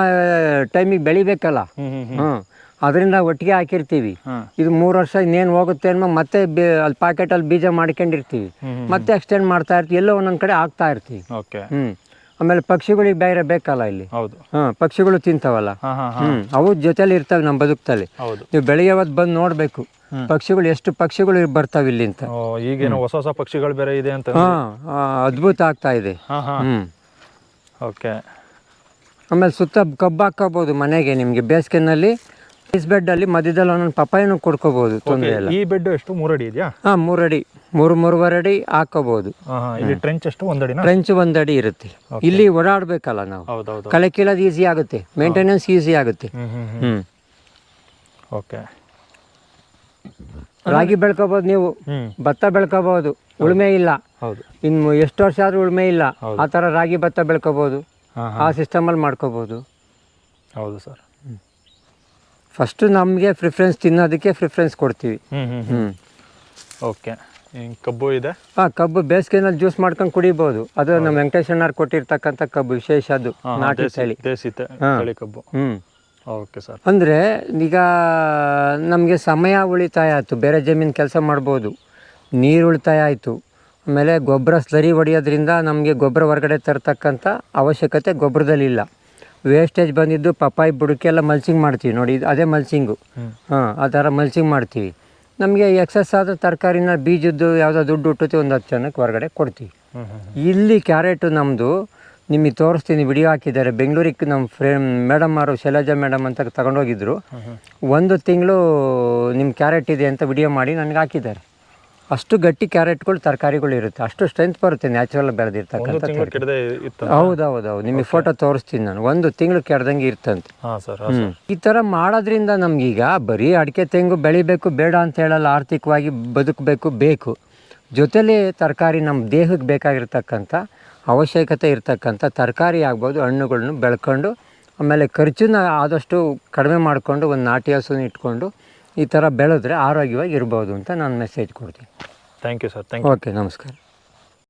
S1: ಟೈಮಿಗೆ ಬೆಳಿಬೇಕಲ್ಲ.
S2: ಹ್ಮ್ ಹ್ಮ್ ಹ್ಮ್.
S1: ಹ್ಞೂ ಅದರಿಂದ ಒಟ್ಟಿಗೆ ಹಾಕಿರ್ತೀವಿ.
S2: ಹಾಂ.
S1: ಇದು ಮೂರು ವರ್ಷ ಇನ್ನೇನು ಹೋಗುತ್ತೆ ಅನ್ಮ ಮತ್ತೆ ಅಲ್ಲಿ ಪಾಕೆಟಲ್ಲಿ ಬೀಜ ಮಾಡ್ಕೊಂಡಿರ್ತೀವಿ. ಮತ್ತೆ ಎಕ್ಸ್ಟೆಂಡ್ ಮಾಡ್ತಾ ಇರ್ತೀವಿ. ಎಲ್ಲೋ ಒಂದೊಂದು ಕಡೆ ಆಗ್ತಾ ಇರ್ತೀವಿ.
S2: ಹ್ಮ್.
S1: ಹ್ಞೂ ಆಮೇಲೆ ಪಕ್ಷಿಗಳಿಗೆ ಬೇರೆ ಬೇಕಲ್ಲ ಇಲ್ಲಿ.
S2: ಹೌದು.
S1: ಪಕ್ಷಿಗಳು ತಿಂತಾವಲ್ಲ.
S2: ಹ್ಮ್ ಹಾಂ ಹಾಂ.
S1: ಅವು ಜೊತೆಲಿ ಇರ್ತಾವೆ ನಮ್ಮ
S2: ಬದುಕಲ್ಲಿ
S1: ನೀವು ಬೆಳಿಗ್ಗೆ ಹೊತ್ತು ಬಂದು ನೋಡ್ಬೇಕು. ಪಕ್ಷಿಗಳು ಎಷ್ಟು ಪಕ್ಷಿಗಳು ಬರ್ತಾವ ಇಲ್ಲಿ ಅಂತ
S2: ಈಗೇನೋ ಹೊಸ ಹೊಸ ಪಕ್ಷಿಗಳು ಬೇರೆ ಇದೆ ಅಂತ
S1: ಹಾಂ ಅದ್ಭುತ ಆಗ್ತಾ ಇದೆ.
S2: ಹ್ಮ್ ಹಾಂ. ಓಕೆ
S1: ಆಮೇಲೆ ಸುತ್ತ ಕಬ್ಬು ಹಾಕೋಬಹುದು ಮನೆಗೆ ನಿಮಗೆ ಬೇಸಿಗೆನಲ್ಲಿ. ಐಸ್ ಬೆಡ್ಡಲ್ಲಿ ಮಧ್ಯದಲ್ಲಿ ಒಂದೊಂದು ಪಪ್ಪಾಯನೂ ಕೊಡ್ಕೋಬೋದು ತೊಂದರೆ ಇಲ್ಲ.
S2: ಈ ಬೆಡ್ ಎಷ್ಟು? ಮೂರಡಿ ಇದೆಯಾ?
S1: ಹಾ ಮೂರಡಿ. ಮೂರು ಮೂರುವರೆ ಅಡಿ
S2: ಹಾಕೋಬಹುದು ಇಲ್ಲಿ ಟ್ರೆಂಚ್ ಎಷ್ಟು ಒಂದಡಿ
S1: ಟ್ರೆಂಚ್ ಒಂದಡಿ ಇರುತ್ತೆ. ಇಲ್ಲಿ ಓಡಾಡ್ಬೇಕಲ್ಲ ನಾವು. ಕಳೆ ಕೀಳೋದು ಈಸಿ ಆಗುತ್ತೆ. ಮೇಂಟೆನೆನ್ಸ್ ಈಸಿ ಆಗುತ್ತೆ.
S2: ಹ್ಮ್ ಓಕೆ
S1: ರಾಗಿ ಬೆಳ್ಕೋಬಹುದು ನೀವು. ಭತ್ತ ಬೆಳ್ಕೋಬಹುದು ಉಳುಮೆ ಇಲ್ಲ.
S2: ಹೌದು.
S1: ಇನ್ನು ಎಷ್ಟು ವರ್ಷ ಆದ್ರೂ ಉಳುಮೆ ಇಲ್ಲ. ಆ ತರ ರಾಗಿ ಭತ್ತ
S2: ಬೆಳ್ಕೋಬಹುದು
S1: ಆ ಸಿಸ್ಟಮ್ ಅಲ್ಲಿ ಮಾಡ್ಕೋಬಹುದು
S2: ಹೌದು ಸರ್
S1: ಫಸ್ಟು ನಮಗೆ ಪ್ರಿಫರೆನ್ಸ್ ತಿನ್ನೋದಕ್ಕೆ ಪ್ರಿಫರೆನ್ಸ್ ಕೊಡ್ತೀವಿ. ಹ್ಞೂ
S2: ಓಕೆ ಕಬ್ಬು ಇದೆ?
S1: ಹಾಂ ಕಬ್ಬು ಬೇಸಿಗೆನಲ್ಲಿ ಜ್ಯೂಸ್ ಮಾಡ್ಕೊಂಡು ಕುಡಿಬೋದು. ಅದು ನಮ್ಮ ವೆಂಕಟೇಶ್ ಅಣ್ಣಾರ್ ಕೊಟ್ಟಿರ್ತಕ್ಕಂಥ ಕಬ್ಬು ವಿಶೇಷ ಅದು. ನಾಟಿ ತಳಿ.
S2: ಕಬ್ಬು.
S1: ಹ್ಞೂ
S2: ಓಕೆ ಸರ್
S1: ಅಂದರೆ ಈಗ ನಮಗೆ ಸಮಯ ಉಳಿತಾಯ ಆಯಿತು. ಬೇರೆ ಜಮೀನು ಕೆಲಸ ಮಾಡ್ಬೋದು. ನೀರು ಉಳಿತಾಯ ಆಯಿತು. ಆಮೇಲೆ ಗೊಬ್ಬರ ಸ್ಲರಿ ಹೊಡೆಯೋದ್ರಿಂದ ನಮಗೆ ಗೊಬ್ಬರ ಹೊರಗಡೆ ತರ್ತಕ್ಕಂಥ ಅವಶ್ಯಕತೆ ಗೊಬ್ಬರದಲ್ಲಿಲ್ಲ. ವೇಸ್ಟೇಜ್ ಬಂದಿದ್ದು ಪಪ್ಪಾಯಿ ಬುಡಕ್ಕೆಲ್ಲ ಮಲ್ಸಿಂಗ್ ಮಾಡ್ತೀವಿ ನೋಡಿ ಇದು ಅದೇ
S2: ಮಲ್ಸಿಂಗು
S1: ಹಾಂ ಆ ಥರ ಮಲ್ಸಿಂಗ್ ಮಾಡ್ತೀವಿ. ನಮಗೆ ಎಕ್ಸಸ್ ಆದ ತರಕಾರಿನ ಬೀಜದ್ದು ಯಾವುದೋ ದುಡ್ಡು ಹುಟ್ಟುತ್ತೆ ಒಂದು ಹತ್ತು ಜನಕ್ಕೆ ಹೊರಗಡೆ ಕೊಡ್ತೀವಿ. ಇಲ್ಲಿ ಕ್ಯಾರೆಟು ನಮ್ಮದು ನಿಮಗೆ ತೋರಿಸ್ತೀನಿ ವಿಡಿಯೋ ಹಾಕಿದ್ದಾರೆ. ಬೆಂಗಳೂರಿಗೆ ನಮ್ಮ ಫ್ರೆ ಮೇಡಮ್ ಅವರು ಶೈಲಜಾ ಮೇಡಮ್ ಅಂತ ತಗೊಂಡೋಗಿದ್ರು. ಒಂದು ತಿಂಗಳು ನಿಮ್ಮ ಕ್ಯಾರೆಟ್ ಇದೆ ಅಂತ ವಿಡಿಯೋ ಮಾಡಿ ನನಗೆ ಹಾಕಿದ್ದಾರೆ. ಅಷ್ಟು ಗಟ್ಟಿ ಕ್ಯಾರೆಟ್ಗಳು ತರಕಾರಿಗಳು ಇರುತ್ತೆ. ಅಷ್ಟು ಸ್ಟ್ರೆಂತ್ ಬರುತ್ತೆ ನ್ಯಾಚುರಲ್ ಬೆಳೆದಿರ್ತಕ್ಕಂಥ
S2: ಇತ್ತು
S1: ಹೌದು ನಿಮಗೆ ಫೋಟೋ ತೋರಿಸ್ತೀನಿ ನಾನು. ಒಂದು ತಿಂಗಳು ಕೆಡ್ದಂಗೆ ಇರ್ತಂತೆ. ಈ ಥರ ಮಾಡೋದ್ರಿಂದ ನಮ್ಗೀಗ ಬರೀ ಅಡಿಕೆ ತೆಂಗು ಬೆಳಿಬೇಕು ಬೇಡ ಅಂತ ಹೇಳಲ್ಲ ಆರ್ಥಿಕವಾಗಿ ಬದುಕಬೇಕು ಬೇಕು. ಜೊತೆಲಿ ತರಕಾರಿ ನಮ್ಮ ದೇಹಕ್ಕೆ ಬೇಕಾಗಿರ್ತಕ್ಕಂಥ ಅವಶ್ಯಕತೆ ಇರ್ತಕ್ಕಂಥ ತರಕಾರಿ ಆಗ್ಬೋದು ಹಣ್ಣುಗಳನ್ನು ಬೆಳ್ಕೊಂಡು ಆಮೇಲೆ ಖರ್ಚನ್ನ ಆದಷ್ಟು ಕಡಿಮೆ ಮಾಡಿಕೊಂಡು ಒಂದು ನಾಟಿ ಹಸುನ ಇಟ್ಕೊಂಡು ಈ ಥರ ಬೆಳೆದ್ರೆ ಆರೋಗ್ಯವಾಗಿ ಇರ್ಬೋದು ಅಂತ ನಾನು ಮೆಸೇಜ್ ಕೊಡ್ತೀನಿ.
S2: Thank you sir thank you
S1: okay ನಮಸ್ಕಾರ.